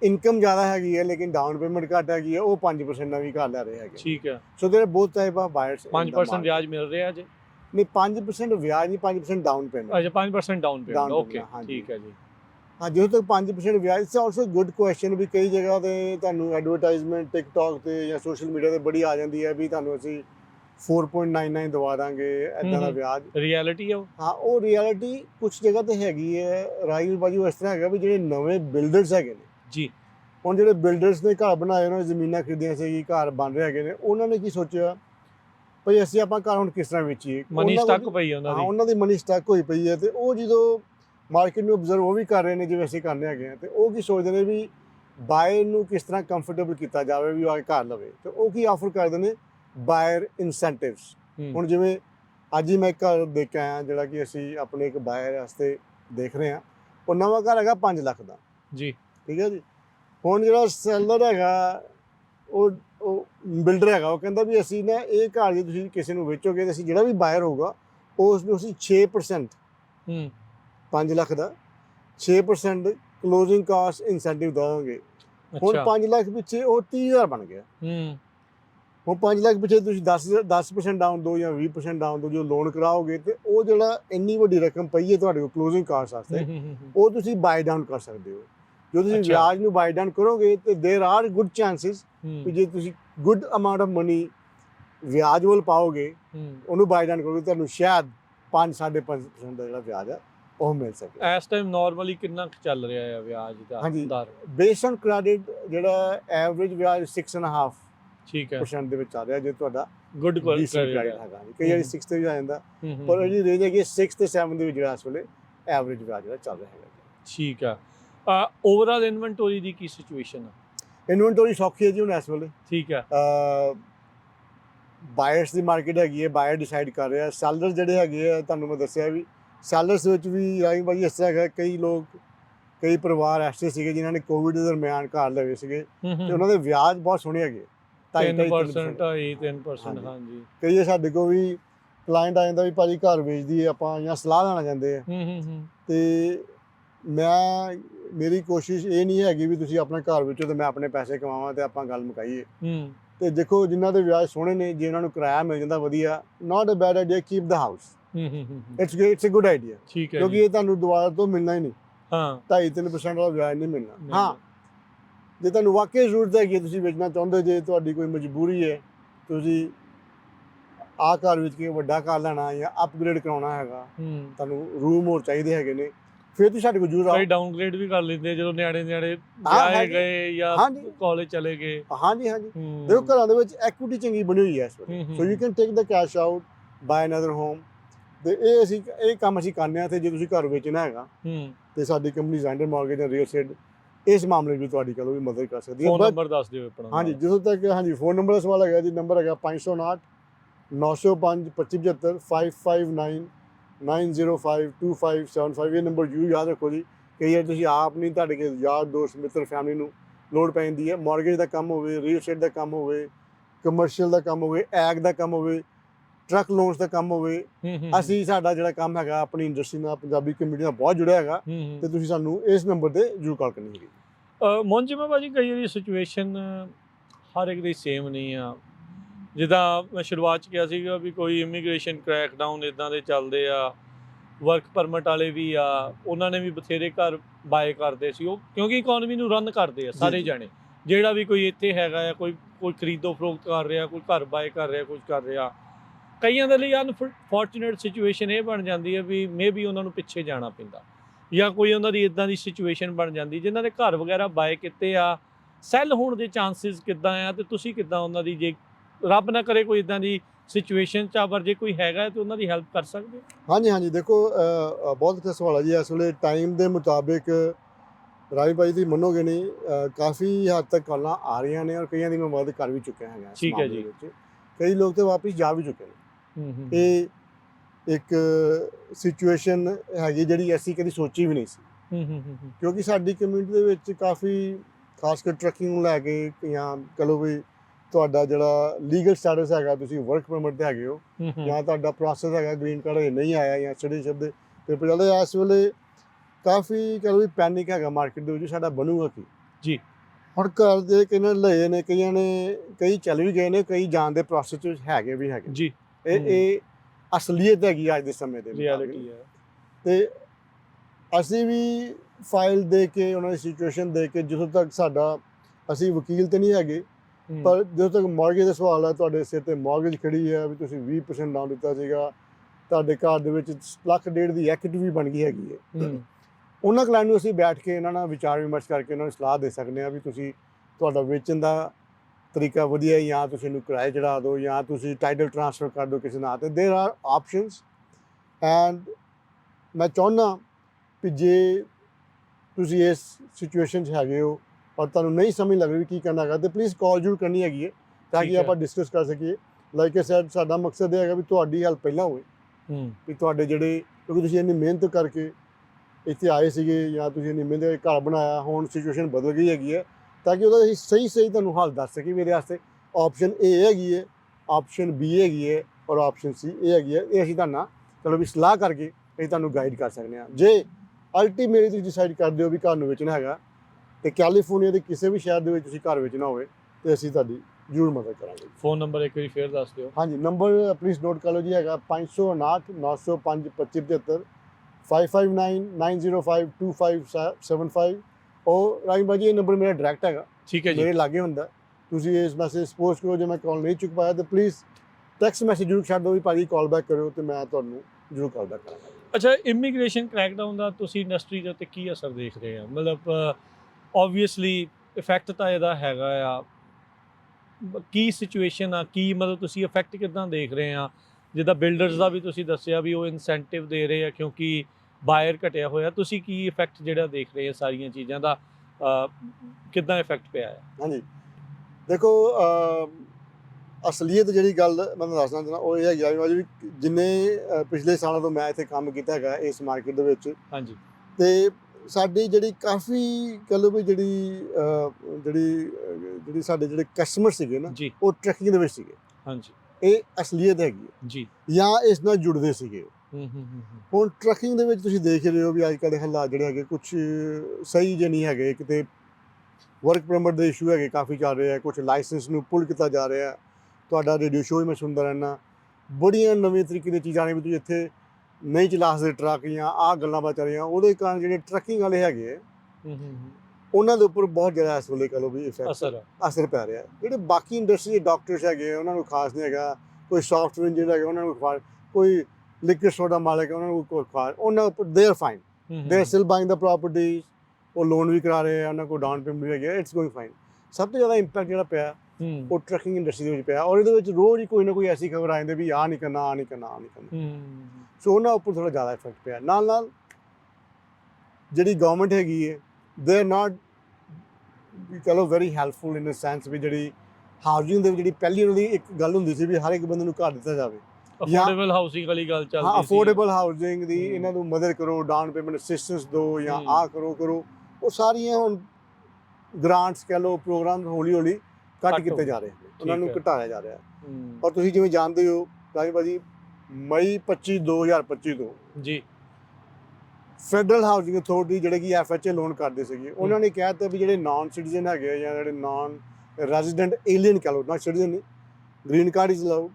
ਇਨਕਮ ਜ਼ਿਆਦਾ ਹੈਗੀ ਹੈ ਲੇਕਿਨ ਡਾਊਨ ਪੇਮੈਂਟ ਘੱਟ ਹੈਗੀ ਹੈ ਉਹ 5% ਨਾਲ ਵੀ ਘਰ ਲੈ ਰਹੇ ਹੈਗੇ ਠੀਕ ਹੈ so there both type of buyers 5% ਵਿਆਜ ਮਿਲ ਰਿਹਾ ਜੀ ਨਹੀਂ 5% ਵਿਆਜ ਨਹੀਂ 5% ਡਾਊਨ ਪੇਮੈਂਟ ਅੱਛਾ 5% down payment Down okay payment, ਹਾਂਜੀ। ਠੀਕ ਹੈ ਜੀ ਹਾਂ ਜਦੋਂ ਤੱਕ 5% ਵਿਆਜ ਇਟਸ ਆਲਸੋ ਗੁੱਡ ਕੁਐਸਚਨ ਵੀ ਕਈ ਜਗ੍ਹਾ ਤੇ ਤੁਹਾਨੂੰ ਐਡਵਰਟਾਈਜ਼ਮੈਂਟ ਟਿਕਟੌਕ ਤੇ ਜਾਂ ਸੋਸ਼ਲ ਮੀਡੀਆ ਤੇ ਬੜੀ ਆ ਜਾਂਦੀ ਹੈ ਵੀ ਤੁਹਾਨੂੰ ਅਸੀਂ 4.99 ਦਵਾ ਦਾਂਗੇ ਐਦਾਂ ਦਾ। ਵਿਆਜ। ਰਿਐਲਿਟੀ ਆ ਉਹ? ਹਾਂ ਉਹ ਰਿਐਲਿਟੀ ਕੁਝ ਜਗ੍ਹਾ ਤੇ ਹੈਗੀ ਹੈ। ਰਾਈਲ ਬਾਜੂ ਇਸ ਤਰ੍ਹਾਂ ਹੈਗਾ ਵੀ ਜਿਹੜੇ ਨਵੇਂ ਬਿਲਡਰਸ ਹੈਗੇ ਨੇ। ਜੀ। ਹੁਣ ਜਿਹੜੇ ਬਿਲਡਰਸ ਨੇ ਘਰ ਬਣਾਏ ਉਹਨਾਂ ਨੇ ਜ਼ਮੀਨਾਂ ਖਰੀਦੀਆਂ ਸੀ ਘਰ ਬਣ ਰਹੇ ਹੈਗੇ ਨੇ ਉਹਨਾਂ ਨੇ ਕੀ ਸੋਚਿਆ? ਭਈ ਅਸੀਂ ਆਪਾਂ ਘਰ ਹੁਣ ਕਿਸ ਤਰ੍ਹਾਂ ਵੇਚੀਏ? ਮਨੀ ਸਟਕ ਪਈ ਉਹਨਾਂ ਹਾਂ ਦੀ। ਉਹਨਾਂ ਦੀ ਮਨੀ ਸਟਕ ਹੋਈ ਪਈ ਹੈ ਤੇ ਉਹ ਜਦੋਂ ਮਾਰਕੀਟ ਨੂੰ ਅਬਜ਼ਰਵ ਉਹ ਵੀ ਕਰ ਰਹੇ ਨੇ ਜਿਵੇਂ ਅਸੀਂ ਕਰਨੇ ਹੈਗੇ ਆ ਤੇ ਉਹ ਕੀ ਸੋਚਦੇ ਨੇ ਵੀ ਬਾਇਰ ਨੂੰ ਕਿਸ ਤਰ੍ਹਾਂ ਕੰਫਰਟੇਬਲ ਕੀਤਾ ਜਾਵੇ ਵੀ ਉਹ ਆ ਕੇ ਘਰ ਲਵੇ? ਤੇ ਉਹ ਕੀ ਆਫਰ ਕਰਦੇ ਨੇ? Buyer incentives. ਹੁਣ ਜਿਵੇਂ ਅੱਜ ਹੀ ਮੈਂ ਇੱਕ ਘਰ ਦੇਖ ਕੇ ਆਇਆ ਜਿਹੜਾ ਕਿ ਅਸੀਂ ਆਪਣੇ ਇੱਕ ਬਾਇਰ ਵਾਸਤੇ ਦੇਖ ਰਹੇ ਹਾਂ। ਉਹ ਨਵਾਂ ਘਰ ਹੈਗਾ 5 ਲੱਖ ਦਾ। ਜੀ। ਠੀਕ ਹੈ ਜੀ? ਹੁਣ ਜਿਹੜਾ ਸੈਲਰ ਹੈਗਾ ਉਹ ਉਹ ਬਿਲਡਰ ਹੈਗਾ ਉਹ ਕਹਿੰਦਾ ਵੀ ਅਸੀਂ ਨਾ ਇਹ ਘਰ ਜੇ ਤੁਸੀਂ ਕਿਸੇ ਨੂੰ ਵੇਚੋਗੇ ਤੇ ਅਸੀਂ ਜਿਹੜਾ ਵੀ ਬਾਇਰ ਹੋਊਗਾ ਉਸ ਨੂੰ ਅਸੀਂ 6% ਹੂੰ। 5 ਲੱਖ ਦਾ 6% ਕਲੋਜ਼ਿੰਗ ਕਾਸਟ ਇਨਸੈਂਟਿਵ ਦੇਵਾਂਗੇ। ਹੁਣ ਅੱਛਾ। 5 ਲੱਖ ਪਿੱਛੇ ਉਹ 30000 ਬਣ ਗਿਆ। ਹੂੰ। ਹੁਣ 5 ਲੱਖ ਪਿੱਛੇ ਤੁਸੀਂ 10 10% ਡਾਊਨ ਦੋ ਜਾਂ 20% ਡਾਊਨ ਦੋ ਜੋ ਲੋਨ ਕਰਾਓਗੇ ਤੇ ਉਹ ਜਿਹੜਾ ਇੰਨੀ ਵੱਡੀ ਰਕਮ ਪਈ ਹੈ ਤੁਹਾਡੇ ਕੋਲ ਕਲੋਜ਼ਿੰਗ ਕਾਸਟ ਵਾਸਤੇ ਹੂੰ, ਹੂੰ, ਹੂੰ, ਉਹ ਤੁਸੀਂ ਬਾਈ ਡਾਊਨ ਕਰ ਸਕਦੇ ਹੋ ਜੋ ਤੁਸੀਂ ਅੱਛਾ। ਵਿਆਜ ਨੂੰ ਬਾਈ ਡਾਊਨ ਕਰੋਗੇ ਤੇ देयर ਆਰ ਗੁੱਡ ਚਾਂਸਸ ਹੂੰ, ਕਿ ਜੇ ਤੁਸੀਂ ਗੁੱਡ ਅਮਾਉਂਟ ਆਫ ਮਨੀ ਵਿਆਜ ਵੱਲ ਪਾਓਗੇ ਹੂੰ। ਉਹਨੂੰ ਬਾਈ ਡਾਊਨ ਕਰੋਗੇ ਤੁਹਾਨੂੰ ਸ਼ਾਇਦ 5 5.5% ਦਾ ਜਿਹੜਾ ਵਿਆਜ ਹੈ ਉਹ ਮਿਲ ਸਕੇ ਇਸ ਟਾਈਮ ਨਾਰਮਲੀ ਕਿੰਨਾ ਕੁ ਚੱਲ ਰਿਹਾ ਹੈ ਵਿਆਜ ਦਾ ਹਾਂਜੀ। ਦਰ ਬੇਸਡ ਔਨ ਕ੍ਰੈਡਿਟ ਜਿਹੜਾ ਐਵਰੇਜ ਵਿਆਜ 6.5% ਠੀਕ ਹੈ। ਦੇ ਵਿੱਚ ਆ ਰਿਹਾ ਜੇ ਤੁਹਾਡਾ ਗੁੱਡ ਡੀਸੈਂਟ ਕ੍ਰੈਡਿਟ ਹੈਗਾ। ਜੀ। ਕਈ ਵਾਰੀ ਹਮ। 6 ਤੇ ਵੀ ਆ ਜਾਂਦਾ। ਪਰ ਇਹਦੀ ਰੇਂਜ ਹੈਗੀ 6 ਤੇ 7 ਦੇ ਵਿੱਚ ਜਿਹੜਾ ਇਸ ਵੇਲੇ ਐਵਰੇਜ ਵਿਆਜ ਜਿਹੜਾ ਚੱਲ ਰਿਹਾ ਹੈਗਾ। ਠੀਕ ਆ। ਓਵਰਆਲ ਇਨਵੈਂਟੋਰੀ ਦੀ ਕੀ ਸਿਚੁਏਸ਼ਨ ਆ? ਇਨਵੈਂਟਰੀ ਸੌਖੀ ਹੈ ਜੀ ਹੁਣ ਇਸ ਵੇਲੇ। ਠੀਕ ਹੈ ਬਾਇਰਸ ਦੀ ਮਾਰਕੀਟ ਹੈਗੀ ਹੈ ਬਾਇਰ ਡਿਸਾਈਡ ਕਰ ਰਿਹਾ। ਸੈਲਰ ਜਿਹੜੇ ਹੈਗੇ ਆ ਤੁਹਾਨੂੰ ਮੈਂ ਦੱਸਿਆ ਵੀ ਸੈਲਰਸ ਵਿੱਚ ਵੀ ਰਾਈ ਬਾਈ ਇਸ ਤਰ੍ਹਾਂ ਹੈਗਾ ਕਈ ਲੋਕ ਕਈ ਪਰਿਵਾਰ ਐਸੇ ਸੀਗੇ ਜਿਨ੍ਹਾਂ ਨੇ ਕੋਵਿਡ ਦੇ ਦਰਮਿਆਨ ਘਰ ਲਵੇ ਸੀਗੇ। ਤੇ ਉਹਨਾਂ ਦੇ ਵਿਆਜ ਬਹੁਤ ਸੋਹਣੇ ਹੈਗੇ। ਢਾਈ- ਢਾਈ, ਤਿੰਨ 3% ਢਾਈ 3% ਹਾਂਜੀ। ਹਾਂਜੀ। ਕਈ ਸਾਡੇ ਕੋਲ ਵੀ ਕਲਾਇੰਟ ਆ ਜਾਂਦਾ ਵੀ ਭਾਜੀ ਘਰ ਵੇਚ ਦਈਏ ਆਪਾਂ ਜਾਂ ਸਲਾਹ ਲੈਣਾ ਚਾਹੁੰਦੇ ਆ। ਹੂੰ ਹੂੰ ਹੂੰ। ਤੇ ਮੈਂ ਮੇਰੀ ਕੋਸ਼ਿਸ਼ ਇਹ ਨਹੀਂ ਹੈਗੀ ਵੀ ਤੁਸੀਂ ਆਪਣਾ ਘਰ ਵੇਚੋ ਤੇ ਮੈਂ ਆਪਣੇ ਪੈਸੇ ਕਮਾਵਾਂ ਤੇ ਆਪਾਂ ਗੱਲ ਮੁਕਾਈਏ। ਹੂੰ। ਤੇ ਦੇਖੋ ਜਿਨ੍ਹਾਂ ਦੇ ਵਿਆਜ ਸੋਹਣੇ ਨੇ ਜੇ ਉਹਨਾਂ ਨੂੰ ਕਿਰਾਇਆ ਮਿਲ ਜਾਂਦਾ ਵਧੀਆ not a bad idea keep the house hmm hmm, hmm it's it's a good idea ਠੀਕ ਹੈ ਕਿਉਂਕਿ ਜੀ। ਇਹ ਤੁਹਾਨੂੰ ਦੁਬਾਰਾ ਤੋਂ ਮਿਲਣਾ ਹੀ ਨਹੀਂ। ਹਾਂ। 2.5-3% ਵਾਲਾ ਵਿਆਜ ਨਹੀਂ ਮਿਲਣਾ। ਨਹੀਂ ਹਾਂ। ਜੇ ਤੁਹਾਨੂੰ ਵਾਕਈ ਜ਼ਰੂਰਤ ਹੈ, ਤੁਸੀਂ ਵੇਚਣਾ ਚਾਹੁੰਦੇ ਜੇ ਤੁਹਾਡੀ ਕੋਈ ਮਜਬੂਰੀ ਹੈ ਤੁਸੀਂ ਆਹ ਘਰ ਵਿੱਚ ਕੇ ਵੱਡਾ ਘਰ ਲੈਣਾ ਜਾਂ ਅਪਗ੍ਰੇਡ ਕਰਾਉਣਾ ਹੈਗਾ ਤੁਹਾਨੂੰ ਰੂਮ ਹੋਰ ਚਾਹੀਦੇ ਹੈਗੇ ਨੇ। ਫਿਰ ਤੁਸੀਂ ਸਾਡੇ ਕੋਲ ਜ਼ਰੂਰ ਆਓ। ਕਈ ਡਾਊਨਗ੍ਰੇਡ ਵੀ ਕਰ ਲੈਂਦੇ ਆ ਜਦੋਂ ਨਿਆਣੇ ਨਿਆਣੇ ਵਿਆਹੇ। ਗਏ ਜਾਂ। ਕਾਲਜ ਚਲੇ ਗਏ। ਹਾਂਜੀ ਹਾਂਜੀ। ਦੇਖੋ ਘਰਾਂ ਦੇ ਵਿੱਚ ਐਕੁਇਟੀ ਚੰਗੀ ਬਣੀ ਹੋਈ ਹੈ ਇਸ ਵੇਲੇ। So you can take the cash out buy another home ਤੇ ਇਹ ਅਸੀਂ ਇਹ ਕੰਮ ਅਸੀਂ ਕਰਨੇ ਆ ਤੇ ਜੇ ਤੁਸੀਂ ਘਰ ਵੇਚਣਾ ਹੈਗਾ ਤੇ ਸਾਡੀ company Zander mortgage and real estate ਇਸ ਮਾਮਲੇ ਵਿੱਚ ਤੁਹਾਡੀ ਕਦੋਂ ਵੀ ਮਦਦ ਕਰ ਸਕਦੀ ਹੈ ਫੋਨ ਨੰਬਰ ਦੱਸ ਦਿਓ ਆਪਣਾ ਹਾਂਜੀ ਜਦੋਂ ਤੱਕ ਹਾਂਜੀ ਫੋਨ ਨੰਬਰ ਦਾ ਸਵਾਲ ਹੈਗਾ ਜੀ ਨੰਬਰ ਹੈਗਾ 559 905 2575 559 905 2575 ਇਹ ਨੰਬਰ ਯੂ ਯਾਦ ਰੱਖੋ ਜੀ ਕਈ ਵਾਰ ਤੁਸੀਂ ਆਪ ਨਹੀਂ ਤੁਹਾਡੇ ਕੇ ਯਾਰ ਦੋਸਤ ਮਿੱਤਰ ਫੈਮਿਲੀ ਨੂੰ ਲੋੜ ਪੈਂਦੀ ਹੈ ਮਾਰਗੇਜ ਦਾ ਕੰਮ ਹੋਵੇ ਰੀਅਲ estate ਦਾ ਕੰਮ ਹੋਵੇ ਕਮਰਸ਼ੀਅਲ ਦਾ ਕੰਮ ਹੋਵੇ ਐਗ ਦਾ ਕੰਮ ਹੋਵੇ ਟਰੱਕ ਲੋਨਸ ਦਾ ਕੰਮ ਹੋਵੇ ਅਸੀਂ ਸਾਡਾ ਜਿਹੜਾ ਕੰਮ ਹੈਗਾ ਆਪਣੀ ਇੰਡਸਟਰੀ ਨਾਲ ਪੰਜਾਬੀ ਕਮਿਊਨਿਟੀ ਨਾਲ ਬਹੁਤ ਜੁੜਿਆ ਹੈਗਾ ਤੇ ਤੁਸੀਂ ਸਾਨੂੰ ਇਸ ਨੰਬਰ ਤੇ ਜ਼ਰੂਰ ਕਾਲ ਕਰਨੀ ਹੈਗੀ। ਮੋਂਜੀ ਮੈਂ ਭਾਜੀ ਕਈ ਵਾਰੀ ਸਿਚੁਏਸ਼ਨ ਹਰ ਇੱਕ ਦੀ ਸੇਮ ਨਹੀਂ ਆ। ਜਿੱਦਾਂ ਮੈਂ ਸ਼ੁਰੂਆਤ ਚ ਕਿਹਾ ਸੀਗਾ ਵੀ ਕੋਈ ਇਮੀਗ੍ਰੇਸ਼ਨ ਕ੍ਰੈਕਡਾਊਨ ਇਦਾਂ ਦੇ ਚੱਲਦੇ ਆ ਵਰਕ ਪਰਮਿਟ ਵਾਲੇ ਵੀ ਆ ਉਹਨਾਂ ਨੇ ਵੀ ਬਥੇਰੇ ਘਰ ਬਾਏ ਕਰਦੇ ਸੀ। ਉਹ ਕਿਉਂਕਿ ਇਕਨੋਮੀ ਨੂੰ ਰਨ ਕਰਦੇ ਆ ਸਾਰੇ ਜੀ। ਜਾਣੇ। ਜਿਹੜਾ ਵੀ ਕੋਈ ਇੱਥੇ ਹੈਗਾ ਆ ਕੋਈ ਕੋਈ ਖਰੀਦੋ ਫਰੋਖਤ ਕਰ ਰਿਹਾ ਕੋਈ ਘਰ ਬਾਏ ਕਰ ਰਿਹਾ ਕੁਝ ਕਰ ਰਿਹਾ ਕਈਆਂ ਦੇ ਲਈ ਅਨਫੋਰਚੂਨੇਟ ਸਿਚੁਏਸ਼ਨ ਇਹ ਬਣ ਜਾਂਦੀ ਹੈ ਵੀ ਮੇਬੀ ਉਹਨਾਂ ਨੂੰ ਪਿੱਛੇ ਜਾਣਾ ਪੈਂਦਾ। ਜਾਂ ਕੋਈ ਉਹਨਾਂ ਦੀ ਇਦਾਂ ਦੀ ਸਿਚੁਏਸ਼ਨ ਬਣ ਜਾਂਦੀ ਜਿਨ੍ਹਾਂ ਦੇ ਘਰ ਵਗੈਰਾ ਬਾਏ ਕੀਤੇ ਆ ਸੈੱਲ ਹੋਣ ਦੇ ਚਾਂਸਸ ਕਿੱਦਾਂ ਆ ਤੇ ਤੁਸੀਂ ਕਿੱਦਾਂ ਉਹਨਾਂ ਦੀ ਜੇ ਰੱਬ ਨਾ ਕਰੇ ਕੋਈ ਇਦਾਂ ਦੀ ਸਿਚੁਏਸ਼ਨ ਚ ਆ ਪਰ ਜੇ ਕੋਈ ਹੈਗਾ ਤੇ ਉਹਨਾਂ ਦੀ ਹੈਲਪ ਕਰ ਸਕਦੇ ਹਾਂਜੀ ਹਾਂਜੀ ਦੇਖੋ ਬਹੁਤ ਅੱਛਾ ਸਵਾਲ ਹੈ ਜੀ ਇਸ ਵੇਲੇ ਟਾਈਮ ਦੇ ਮੁਤਾਬਿਕ ਰਾਵੀ ਭਾਈ ਦੀ ਮੰਨੋਗੇ ਨਹੀਂ ਕਾਫੀ ਹੱਦ ਤੱਕ ਕਾਲਾਂ ਆ ਰਹੀਆਂ ਨੇ ਔਰ ਕਈਆਂ ਦੀ ਮੈਂ ਮਦਦ ਕਰ ਵੀ ਚੁੱਕਿਆ ਹੈਗਾ ਠੀਕ ਹੈ ਜੀ। ਕਈ ਲੋਕ ਤੇ ਵਾਪਸ ਜਾ ਵੀ ਚੁੱਕੇ ਨੇ। ਇਹ ਇੱਕ ਸਿਚੁਏਸ਼ਨ ਹੈਗੀ ਜਿਹੜੀ ਅਸੀਂ ਕਦੀ ਸੋਚੀ ਵੀ ਨਹੀਂ ਸੀ। ਹੂੰ ਹੂੰ ਹੂੰ ਕਿਉਂਕਿ ਸਾਡੀ ਕਮਿਊਨਿਟੀ ਦੇ ਵਿੱਚ ਕਾਫੀ ਖਾਸ ਕਰ ਟਰੱਕਿੰਗ ਨੂੰ ਲੈ ਕੇ ਜਾਂ ਕਹੋ ਵੀ ਤੁਹਾਡਾ ਜਿਹੜਾ ਲੀਗਲ ਸਟੇਟਸ ਹੈਗਾ ਤੁਸੀਂ ਵਰਕ ਪਰਮਿਟ ਤੇ ਹੈਗੇ ਹੋ ਜਾਂ ਤੁਹਾਡਾ ਪ੍ਰੋਸੈਸ ਹੈਗਾ ਗ੍ਰੀਨ ਕਾਰਡ ਨਹੀਂ ਆਇਆ ਜਾਂ ਸਿਟੀਜ਼ਨਸ਼ਿਪ ਦੇ ਪੇਪਰ ਚੱਲਦੇ ਇਸ ਵੇਲੇ ਕਾਫੀ ਕਹੋ ਵੀ ਪੈਨਿਕ ਹੈਗਾ ਮਾਰਕੀਟ ਦੇ ਵਿੱਚ ਸਾਡਾ ਬਣੂਗਾ ਕੀ? ਜੀ। ਹੁਣ ਘਰ ਦੇ ਕਿਨਾਂ ਲਏ ਨੇ ਕਈਆਂ ਨੇ ਕਈ ਚੱਲ ਵੀ ਗਏ ਨੇ ਕਈ ਜਾਣ ਦੇ ਪ੍ਰੋਸੈਸ ਵਿੱਚ ਹੈਗੇ ਵੀ ਹੈਗੇ ਜੀ। ਇਹ। ਇਹ ਅਸਲੀਅਤ ਹੈਗੀ ਅੱਜ ਦੇ ਸਮੇਂ ਦੇ। ਰਿਐਲਿਟੀ ਹੈ ਤੇ ਅਸੀਂ ਵੀ ਫਾਈਲ ਦੇ ਕੇ ਉਹਨਾਂ ਦੀ ਸਿਚੁਏਸ਼ਨ ਦੇ ਕੇ ਜਦੋਂ ਤੱਕ ਸਾਡਾ ਅਸੀਂ ਵਕੀਲ ਤੇ ਨਹੀਂ ਹੈਗੇ ਪਰ ਜਦੋਂ ਤੱਕ ਮਾਰਗੇਜ ਦਾ ਸਵਾਲ ਹੈ ਤੁਹਾਡੇ ਸਿਰ ਤੇ ਮਾਰਗੇਜ ਖੜੀ ਹੈ ਵੀ ਤੁਸੀਂ 20% ਡਾਊਨ ਦਿੱਤਾ ਸੀਗਾ ਤੁਹਾਡੇ ਘਰ ਦੇ ਵਿੱਚ ਲੱਖ ਡੇਢ ਦੀ ਐਕਟ ਵੀ ਬਣ ਗਈ ਹੈਗੀ ਹੈ ਹੂੰ, ਉਹਨਾਂ ਕਲਾਇੰਟ ਨੂੰ ਅਸੀਂ ਬੈਠ ਕੇ ਇਹਨਾਂ ਨਾਲ ਵਿਚਾਰ ਵਿਮਰਸ਼ ਕਰਕੇ ਉਹਨਾਂ ਨੂੰ ਸਲਾਹ ਦੇ ਸਕਦੇ ਹਾਂ ਵੀ ਤੁਸੀਂ ਤੁਹਾਡਾ ਵੇਚਣ ਦਾ ਤਰੀਕਾ ਵਧੀਆ ਹੈ ਜਾਂ ਤੁਸੀਂ ਇਹਨੂੰ ਕਿਰਾਏ ਚੜਾ ਦਿਓ ਜਾਂ ਤੁਸੀਂ ਟਾਈਟਲ ਟ੍ਰਾਂਸਫਰ ਕਰ ਦਿਓ ਕਿਸੇ ਨਾਂ ਤੇ देयर ਆਰ ਆਪਸ਼ਨਸ ਐਂਡ ਮੈਂ ਚਾਹੁੰਦਾ ਕਿ ਜੇ ਤੁਸੀਂ ਇਸ ਸਿਚੁਏਸ਼ਨ 'ਚ ਹੈਗੇ ਹੋ ਔਰ ਤੁਹਾਨੂੰ ਨਹੀਂ ਸਮਝ ਲੱਗ ਰਹੀ ਵੀ ਕੀ ਕਰਨਾ ਹੈਗਾ ਤੇ ਪਲੀਜ਼ ਕਾਲ ਜ਼ਰੂਰ ਕਰਨੀ ਹੈਗੀ ਹੈ ਤਾਂ ਠੀਕ ਕਿ ਹੈ। ਆਪਾਂ ਡਿਸਕਸ ਕਰ ਸਕੀਏ ਲਾਈਕ ਆਈ ਸੈਡ ਸਾਡਾ ਮਕਸਦ ਇਹ ਹੈਗਾ ਵੀ ਤੁਹਾਡੀ ਹੈਲਪ ਪਹਿਲਾਂ ਹੋਵੇ ਹੂੰ ਵੀ ਤੁਹਾਡੇ ਜਿਹੜੇ ਕਿਉਂਕਿ ਤੁਸੀਂ ਇੰਨੀ ਮਿਹਨਤ ਕਰਕੇ ਇੱਥੇ ਆਏ ਸੀਗੇ ਜਾਂ ਤੁਸੀਂ ਇੰਨੀ ਮਿਹਨਤ ਕਰਕੇ ਘਰ ਬਣਾਇਆ ਹੁਣ ਸਿਚੁਏਸ਼ਨ ਬਦਲ ਗਈ ਹੈਗੀ ਹੈ ਤਾਂ ਕਿ ਉਹਦਾ ਅਸੀਂ ਸਹੀ ਸਹੀ ਤੁਹਾਨੂੰ ਹੱਲ ਦੱਸ ਵੀ ਇਹਦੇ ਵਾਸਤੇ ਆਪਸ਼ਨ ਏ ਹੈਗੀ ਹੈ ਆਪਸ਼ਨ ਬੀ ਹੈਗੀ ਹੈ ਔਰ ਆਪਸ਼ਨ ਸੀ ਇਹ ਹੈਗੀ ਹੈ। ਇਹ ਅਸੀਂ ਤੁਹਾਨੂੰ ਚਲੋ ਵੀ ਸਲਾਹ ਕਰਕੇ ਇਹ ਤੁਹਾਨੂੰ ਗਾਈਡ ਕਰ ਸਕਦੇ ਹਾਂ। ਜੇ ਅਲਟੀਮੇਟਲੀ ਤੁਸੀਂ ਡਿਸਾਈਡ ਕਰਦੇ ਹੋ ਵੀ ਘਰ ਨੂੰ ਵੇਚਣਾ ਹੈਗਾ ਤੇ ਕੈਲੀਫੋਰਨੀਆ ਦੇ ਕਿਸੇ ਵੀ ਸ਼ਹਿਰ ਦੇ ਵਿੱਚ ਤੁਸੀਂ ਘਰ ਵੇਚਣਾ ਹੋਵੇ ਤੇ ਅਸੀਂ ਤੁਹਾਡੀ ਜ਼ਰੂਰ ਮਦਦ ਕਰਾਂਗੇ। ਫੋਨ ਨੰਬਰ ਇੱਕ ਵਾਰੀ ਫੇਰ ਦੱਸ ਦਿਓ। ਹਾਂਜੀ ਨੰਬਰ ਪਲੀਜ਼ ਨੋਟ ਕਰ ਲਓ ਜੀ ਹੈਗਾ 559 905 2575 5599052575 ਉਹ ਰਾਈ ਬਾਜੀ ਇਹ ਨੰਬਰ ਮੇਰਾ ਡਾਇਰੈਕਟ ਹੈਗਾ। ਠੀਕ ਹੈ ਜੀ। ਮੇਰੇ ਲਾਗੇ ਹੁੰਦਾ। ਤੁਸੀਂ ਇਸ ਮੈਸੇਜ ਸਪੋਜ਼ ਕਰੋ ਜੇ ਮੈਂ ਕਾਲ ਨਹੀਂ ਚੁੱਕ ਪਾਇਆ ਤਾਂ ਪਲੀਜ਼ ਟੈਕਸਟ ਮੈਸੇਜ ਜ਼ਰੂਰ ਛੱਡ ਦਿਓ ਵੀ ਭਾਜੀ ਕਾਲ ਬੈਕ ਕਰਿਓ ਤੇ ਮੈਂ ਤੁਹਾਨੂੰ ਜ਼ਰੂਰ ਕਾਲ ਬੈਕ ਕਰਾਂਗਾ। ਅੱਛਾ ਇਮੀਗ੍ਰੇਸ਼ਨ ਕ੍ਰੈਕਡਾਊਨ ਦਾ ਤੁਸੀਂ ਇੰਡਸਟਰੀ ਦੇ ਉੱਤੇ ਕੀ ਅਸਰ ਦੇਖ ਰਹੇ ਆ? ਮਤਲਬ ਆਬਵੀਅਸਲੀ ਇਫੈਕਟ ਤਾਂ ਇਹਦਾ ਹੈਗਾ ਆ। ਕੀ ਸਿਚੁਏਸ਼ਨ ਆ ਕੀ ਮਤਲਬ ਤੁਸੀਂ ਇਫੈਕਟ ਕਿਦਾਂ ਦੇਖ ਰਹੇ ਆ? ਜਿੱਦਾਂ ਬਿਲਡਰਸ ਦਾ ਵੀ ਤੁਸੀਂ ਦੱਸਿਆ ਵੀ ਉਹ ਇਨਸੈਂਟਿਵ ਦੇ ਰਹੇ ਆ ਕਿਉਂਕਿ ਬਾਇਰ ਘਟਿਆ ਹੋਇਆ। ਤੁਸੀਂ ਕੀ ਇਫੈਕਟ ਜਿਹੜਾ ਦੇਖ ਰਹੇ ਆ ਸਾਰੀਆਂ ਚੀਜ਼ਾਂ ਦਾ ਕਿਦਾਂ ਇਫੈਕਟ ਪਿਆ ਹੈ? ਹਾਂਜੀ। ਦੇਖੋ ਅਸਲੀਅਤ ਜਿਹੜੀ ਗੱਲ ਮੈਂ ਤੁਹਾਨੂੰ ਦੱਸਣਾ ਚਾਹੁੰਦਾ ਉਹ ਇਹ ਬਾਜੀ ਵੀ ਜਿੰਨੇ ਪਿਛਲੇ ਸਾਲਾਂ ਤੋਂ ਮੈਂ ਇੱਥੇ ਕੰਮ ਕੀਤਾ ਹੈਗਾ ਇਸ ਮਾਰਕੀਟ ਦੇ ਵਿੱਚ ਹਾਂਜੀ। ਤੇ ਸਾਡੀ ਜਿਹੜੀ ਕਾਫੀ ਕਹ ਵੀ ਜਿਹੜੀ ਜਿਹੜੀ ਜਿਹੜੀ ਸਾਡੇ ਜਿਹੜੇ ਕਸਟਮਰ ਸੀਗੇ ਨਾ ਉਹ ਟਰੈਕਿੰਗ ਦੇ ਵਿੱਚ ਸੀਗੇ। ਹਾਂਜੀ। ਇਹ ਅਸਲੀਅਤ ਹੈਗੀ ਹੈ ਜੀ। ਜਾਂ ਇਸ ਨਾਲ ਜੁੜਦੇ ਸੀਗੇ ਹੂੰ ਹੂੰ। ਹੁਣ ਟਰੈਕਿੰਗ ਦੇ ਵਿੱਚ ਤੁਸੀਂ ਦੇਖ ਰਹੇ ਹੋ ਵੀ ਅੱਜ ਕੱਲ੍ਹ ਹਾਲਾਤ ਜਿਹੜੇ ਹੈਗੇ ਕੁਝ ਸਹੀ ਜੇ ਨਹੀਂ ਹੈਗੇ ਕਿਤੇ ਵਰਕ ਪਰਮਿਟ ਦੇ ਇਸ਼ੂ ਹੈਗੇ ਕਾਫੀ ਚੱਲ ਰਹੇ ਆ ਕੁਝ ਲਾਇਸੈਂਸ ਨੂੰ ਪੁੱਲ ਕੀਤਾ ਜਾ ਰਿਹਾ ਹੈ। ਤੁਹਾਡਾ ਰੇਡੀਓ ਸ਼ੋਅ ਹੀ ਮੈਂ ਸੁਣਦਾ ਰਹਿਣਾ ਬੜੀਆਂ ਨਵੇਂ ਤਰੀਕੇ ਦੀਆਂ ਚੀਜ਼ਾਂ ਨੇ ਵੀ ਤੁਸੀਂ ਇੱਥੇ ਨਹੀਂ ਚਲਾ ਸਕਦੇ ਟਰੱਕ ਜਾਂ ਆਹ ਗੱਲਾਂ ਬਾਤ ਚੱਲ ਰਹੀਆਂ ਉਹਦੇ ਕਾਰਨ ਜਿਹੜੇ ਟਰੱਕਿੰਗ ਵਾਲੇ ਹੈਗੇ ਆ, ਹੂੰ ਹੂੰ ਹੂੰ। ਉਹਨਾਂ ਦੇ ਉੱਪਰ ਬਹੁਤ ਜ਼ਿਆਦਾ ਇਸ ਵੇਲੇ ਕਹ ਵੀ ਇਫੈਕਟ ਅਸਰ ਪੈ ਰਿਹਾ। ਜਿਹੜੇ ਬਾਕੀ ਇੰਡਸਟਰੀ ਦੇ ਡਾਕਟਰਸ ਹੈਗੇ ਉਹਨਾਂ ਨੂੰ ਖਾਸ ਨਹੀਂ ਹੈਗਾ ਕੋਈ ਸੌਫਟਵੇਅਰ ਇੰਜੀਨੀਅਰ ਹੈਗੇ ਉਹਨਾਂ ਨੂੰ ਕੋਈ ਲਿਕਵਿਡ ਸੋਡਾ ਮਾਲਕ ਹੈ ਉਹਨਾਂ ਨੂੰ ਕੋਈ ਖਾਸ ਉਹਨਾਂ ਉੱਪਰ they R fine hmm hmm they are still buying the property ਉਹ ਲੋਨ ਵੀ ਕਰਾ ਰਹੇ ਆ ਉਹਨਾਂ ਕੋਲ ਡਾਊਨ ਪੇਮੈਂਟ ਵੀ ਹੈਗੀ ਇਟਸ ਗੋਇੰਗ ਫਾਈਨ ਸਭ ਤੋਂ ਜ਼ਿਆਦਾ ਇੰਪੈਕਟ ਜਿਹੜਾ ਪਿਆ ਹੂੰ। ਉਹ ਟਰੱਕਿੰਗ ਇੰਡਸਟਰੀ ਦੇ ਵਿੱਚ ਪਿਆ ਔਰ ਇਹਦੇ ਵਿੱਚ ਰੋਜ਼ ਹੀ ਕੋਈ ਨਾ ਕੋਈ ਐਸੀ ਖਬਰ ਆ ਜਾਂਦੀ ਵੀ ਆਹ ਨਹੀਂ ਕਰਨਾ ਆਹ ਨਹੀਂ ਕਰਨਾ ਆਹ ਨਹੀਂ ਕਰਨਾ। ਹੂੰ। ਸੋ ਉਹਨਾਂ ਉੱਪਰ ਥੋੜਾ ਜ਼ਿਆਦਾ ਇਫੈਕਟ ਪਿਆ। ਨਾਲ ਨਾਲ ਜਿਹੜੀ ਗਵਰਨਮੈਂਟ ਹੈਗੀ ਹੈ ਦੇ ਆਰ ਨਾਟ ਵੀ ਕਹ ਲਓ very helpful in a sense ਵੀ ਜਿਹੜੀ ਹਾਊਸਿੰਗ ਦੇ ਵਿੱਚ ਜਿਹੜੀ ਪਹਿਲੀ ਉਹਨਾਂ ਦੀ ਇੱਕ ਗੱਲ ਹੁੰਦੀ ਸੀ ਵੀ ਹਰ ਇੱਕ ਬੰਦੇ ਨੂੰ ਘਰ ਦਿੱਤਾ ਜਾਵੇ। ਅਫੋਰਡੇਬਲ ਹਾਊਸਿੰਗ ਵਾਲੀ ਗੱਲ ਚੱਲਦੀ ਹਾਂ ਅਫੋਰਡੇਬਲ ਹਾਊਸਿੰਗ ਦੀ। ਇਹਨਾਂ ਨੂੰ ਮਦਦ ਕਰੋ ਡਾਊਨ ਪੇਮੈਂਟ ਅਸਿਸਟੈਂਸ ਦਿਓ ਜਾਂ। ਆਹ ਕਰੋ ਕਰੋ ਉਹ ਸਾਰੀਆਂ ਹੁਣ ਗ੍ਰਾਂਟਸ ਕਹ ਲਓ ਪ੍ਰੋਗਰਾਮ ਹੌਲੀ ਹੌਲੀ ਹੋ ਕੀਤੇ। ਜਾ ਰਹੇ ਨੇ ਉਹਨਾਂ ਨੂੰ। ਘਟਾਇਆ ਜਾ ਰਿਹਾ। ਔਰ ਤੁਸੀਂ ਜਿਵੇਂ ਜਾਣਦੇ ਹੋ ਰਾਜੀ ਭਾਜੀ ਮਈ 25 2025 ਤੋਂ ਜੀ ਫੈਡਰਲ ਹਾਊਸਿੰਗ ਅਥਾਰਟੀ ਜਿਹੜੇ ਕਿ ਐਫਐਚਏ ਲੋਨ ਕਰਦੇ ਸੀਗੇ ਉਹਨਾਂ ਨੇ ਕਿਹਾ ਤਾ ਵੀ ਜਿਹੜੇ ਨਾਨ ਸਿਟੀਜ਼ਨ ਹੈਗੇ ਆ ਜਾਂ ਜਿਹੜੇ ਨਾਨ ਰੈਜ਼ੀਡੈਂਟ ਏਲੀਅਨ ਕਹ ਲਓ ਨਾ ਸਿਟੀਜ਼ਨ ਨਹੀਂ green card is allowed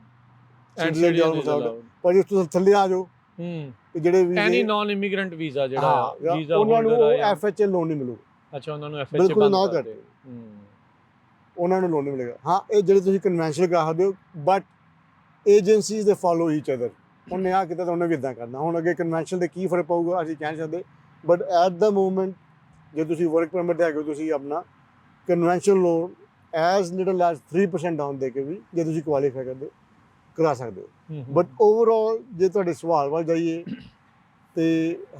and Citizen is almost allowed. ਪਰ ਜੇ ਤੁਸੀਂ ਥੱਲੇ ਆ ਜਾਓ। ਹੂੰ। ਤੇ ਜਿਹੜੇ ਐਨੀ ਵੀਜ਼ੇ ਨਾਨ ਇਮੀਗ੍ਰੈਂਟ ਵੀਜ਼ਾ ਜਿਹੜਾ ਵੀਜ਼ਾ ਉਹਨਾਂ ਨੂੰ ਐਫਐਚਏ ਲੋਨ ਨਹੀਂ ਮਿਲੂਗਾ। ਅੱਛਾ ਉਹਨਾਂ ਨੂੰ ਐਫਐਚ ਬਿਲਕੁਲ ਨਾ ਕਰ ਕਰਦੇ। ਹੂੰ। ਉਹਨਾਂ ਨੂੰ ਲੋਨ ਨਹੀਂ ਮਿਲੇਗਾ। ਹਾਂ ਇਹ ਜਿਹੜੇ ਤੁਸੀਂ ਕਨਵੈਨਸ਼ਨਲ ਸਕਦੇ ਹੋ ਬਟ ਏਜੰਸੀਜ਼ ਦੇ ਫਾਲੋ ਈਚ ਅਦਰ ਉਹਨੇ ਆ ਕੀਤਾ ਤਾਂ ਉਹਨੇ ਵੀ ਇਦਾਂ ਕਰਨਾ। ਹੁਣ ਅੱਗੇ ਕਨਵੈਨਸ਼ਨਲ ਦੇ ਕੀ ਫ਼ਰਕ ਪਊਗਾ ਅਸੀਂ ਕਹਿ ਨਹੀਂ ਸਕਦੇ। ਬਟ ਐਟ ਦਾ ਮੂਮੈਂਟ ਜੇ ਤੁਸੀਂ ਵਰਕ ਪਰਮਿਟ ਤੇ ਹੈਗੇ ਤੁਸੀਂ ਆਪਣਾ conventional loan as little as 3% down ਦੇ ਕੇ ਵੀ ਜੇ ਤੁਸੀਂ ਕੁਆਲੀਫਾਈ ਕਰਦੇ ਕਰਾ ਸਕਦੇ ਹੋ। ਬਟ ਓਵਰਆਲ ਜੇ ਤੁਹਾਡੇ ਸਵਾਲ ਵੱਲ ਜਾਈਏ ਤੇ